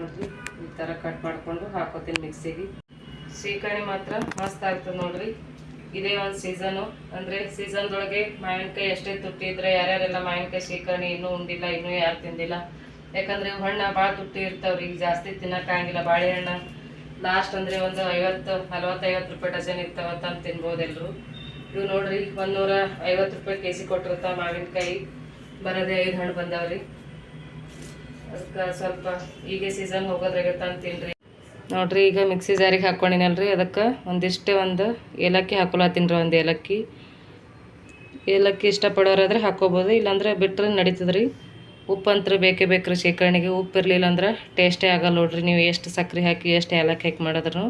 ನೋಡ್ರಿ, ಈ ಥರ ಕಟ್ ಮಾಡಿಕೊಂಡು ಹಾಕೋತೀನಿ ಮಿಕ್ಸಿಗೆ. ಸೀಕರ್ಣಿ ಮಾತ್ರ ಮಸ್ತ್ ಆಗ್ತದೆ ನೋಡ್ರಿ. ಇದೇ ಒಂದು ಸೀಸನು ಅಂದರೆ ಸೀಸನ್ದೊಳಗೆ ಮಾವಿನಕಾಯಿ ಎಷ್ಟೇ ತುಟ್ಟಿ ಇದ್ರೆ ಯಾರ್ಯಾರೆಲ್ಲ ಮಾವಿನಕಾಯಿ ಶೇಖರಣೆ ಇನ್ನೂ ಉಂಡಿಲ್ಲ, ಇನ್ನೂ ಯಾರು ತಿಂದಿಲ್ಲ. ಯಾಕಂದರೆ ಹಣ್ಣು ಭಾಳ ತುಟ್ಟಿ ಇರ್ತಾವ್ರಿ, ಈಗ ಜಾಸ್ತಿ ತಿನ್ನಕ್ಕಾಗಿಲ್ಲ ಬಾಳೆಹಣ್ಣು ಲಾಸ್ಟ್ ಅಂದರೆ ಒಂದು ಐವತ್ತು, ನಲ್ವತ್ತೈವತ್ತು ರೂಪಾಯಿ ಡಜನ್ ಇರ್ತಾವ ತಂದು ತಿನ್ಬೋದು ಎಲ್ಲರೂ ಇವು ನೋಡ್ರಿ ಒಂದು ನೂರ ಐವತ್ತು ರೂಪಾಯಿ ಕೆ ಜಿ ಕೊಟ್ಟಿರ್ತಾವ ಮಾವಿನಕಾಯಿ. ಬರೋದೇ ಐದು ಹಣ್ಣು ಬಂದಾವ್ರಿ. ಅದಕ್ಕೆ ಸ್ವಲ್ಪ ಈಗ ಸೀಸನ್ ಹೋಗೋದ್ರಾಗ ತಂದು ತಿನ್ರಿ. ನೋಡ್ರಿ, ಈಗ ಮಿಕ್ಸಿ ಜಾರಿಗೆ ಹಾಕ್ಕೊಂಡಿನಲ್ರಿ ಅದಕ್ಕೆ ಒಂದಿಷ್ಟೇ ಒಂದು ಏಲಕ್ಕಿ ಹಾಕೊಳತ್ತೀನಿ ರೀ ಒಂದು ಏಲಕ್ಕಿ. ಏಲಕ್ಕಿ ಇಷ್ಟಪಡೋರಾದ್ರೆ ಹಾಕೋಬೋದು, ಇಲ್ಲಾಂದ್ರೆ ಬಿಟ್ಟರೆ ನಡೀತದ್ರಿ. ಉಪ್ಪು ಅಂತೂ ಬೇಕೇ ಬೇಕ್ರಿ ಶೇಖರಣೆಗೆ. ಉಪ್ಪು ಇರಲಿಲ್ಲ ಅಂದ್ರೆ ಟೇಸ್ಟೇ ಆಗಲ್ಲ ನೋಡ್ರಿ. ನೀವು ಎಷ್ಟು ಸಕ್ಕರೆ ಹಾಕಿ, ಎಷ್ಟು ಏಲಕ್ಕಿ ಹಾಕಿ ಮಾಡಿದ್ರು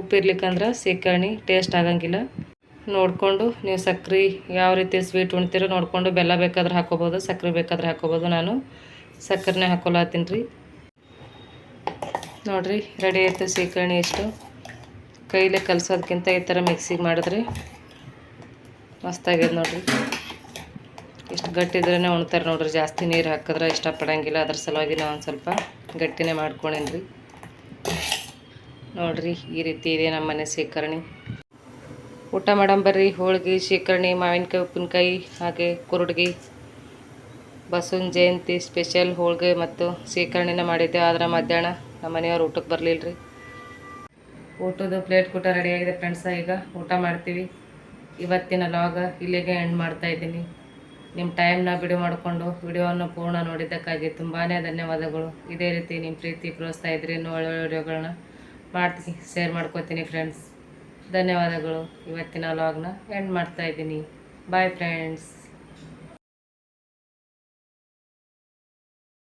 ಉಪ್ಪು ಇರ್ಲಿಕ್ಕಂದ್ರೆ ಶೇಖರಣೆ ಟೇಸ್ಟ್ ಆಗಂಗಿಲ್ಲ. ನೋಡಿಕೊಂಡು ನೀವು ಸಕ್ಕರೆ ಯಾವ ರೀತಿ ಸ್ವೀಟ್ ಉಣ್ತೀರೋ ನೋಡಿಕೊಂಡು ಬೆಲ್ಲ ಬೇಕಾದ್ರೆ ಹಾಕೋಬೋದು ಸಕ್ಕರೆ ಬೇಕಾದ್ರೆ ಹಾಕೋಬೋದು. ನಾನು ಸಕ್ಕರೆನೇ ಹಾಕೊಳತ್ತೀನಿ ರೀ. ನೋಡ್ರಿ ರೆಡಿ ಆಯ್ತು ಸೀಕರ್ಣಿ ಎಷ್ಟು ಕೈಲೇ ಕಲಸೋದಕ್ಕಿಂತ ಈ ಥರ ಮಿಕ್ಸಿಗೆ ಮಾಡಿದ್ರಿ. ಮಸ್ತಾಗ್ಯದ ನೋಡಿರಿ. ಇಷ್ಟು ಗಟ್ಟಿ ಇದ್ರೇ ಉಣ್ತಾರೆ ನೋಡ್ರಿ, ಜಾಸ್ತಿ ನೀರು ಹಾಕಿದ್ರೆ ಇಷ್ಟಪಡಂಗಿಲ್ಲ. ಅದ್ರ ಸಲುವಾಗಿ ನಾವು ಒಂದು ಸ್ವಲ್ಪ ಗಟ್ಟಿನೇ ಮಾಡ್ಕೊಂಡೇನ್ರಿ ನೋಡಿರಿ, ಈ ರೀತಿ ಇದೆ ನಮ್ಮ ಮನೆ ಸೀಕರಣಿ. ಊಟ ಮಾಡಮ್ ಬರ್ರಿ, ಹೋಳಿಗೆ ಶೇಖರಣೆ ಮಾವಿನಕಾಯಿ, ಉಪ್ಪಿನಕಾಯಿ, ಹಾಗೆ ಕುರುಡ್ಗಿ, ಬಸವನ ಜಯಂತಿ ಸ್ಪೆಷಲ್ ಹೋಳಿಗೆ ಮತ್ತು ಶೇಖರಣೆನ ಮಾಡಿದ್ದೆ ಆದ್ರೆ ಮಧ್ಯಾಹ್ನ. ನಮ್ಮ ಮನೆಯವ್ರು ಊಟಕ್ಕೆ ಬರಲಿಲ್ಲ ರೀ ಊಟದ ಪ್ಲೇಟ್ ಕೂಟ ರೆಡಿ ಆಗಿದೆ ಫ್ರೆಂಡ್ಸ ಈಗ ಊಟ ಮಾಡ್ತೀವಿ. ಇವತ್ತಿನ ಲಾಗ ಇಲ್ಲಿಗೆ ಎಂಡ್ ಮಾಡ್ತಾ ಇದ್ದೀನಿ. ನಿಮ್ಮ ಟೈಮ್ನ ಬಿಡು ಮಾಡಿಕೊಂಡು ವಿಡಿಯೋವನ್ನು ಪೂರ್ಣ ನೋಡಿದ್ದಕ್ಕಾಗಿ ತುಂಬಾ ಧನ್ಯವಾದಗಳು. ಇದೇ ರೀತಿ ನಿಮ್ಮ ಪ್ರೀತಿ ಪ್ರೋತ್ಸಾಹ ಇದ್ರಿ ಇನ್ನೂ ಒಳ್ಳೆ ವಿಡಿಯೋಗಳನ್ನ ಮಾಡ್ತೀನಿ ಶೇರ್ ಮಾಡ್ಕೋತೀನಿ ಫ್ರೆಂಡ್ಸ್ ಧನ್ಯವಾದಗಳು. ಇವತ್ತಿನ ಲಾಗ್ನ ಎಂಡ್ ಮಾಡ್ತಾ ಇದ್ದೀನಿ. Bye friends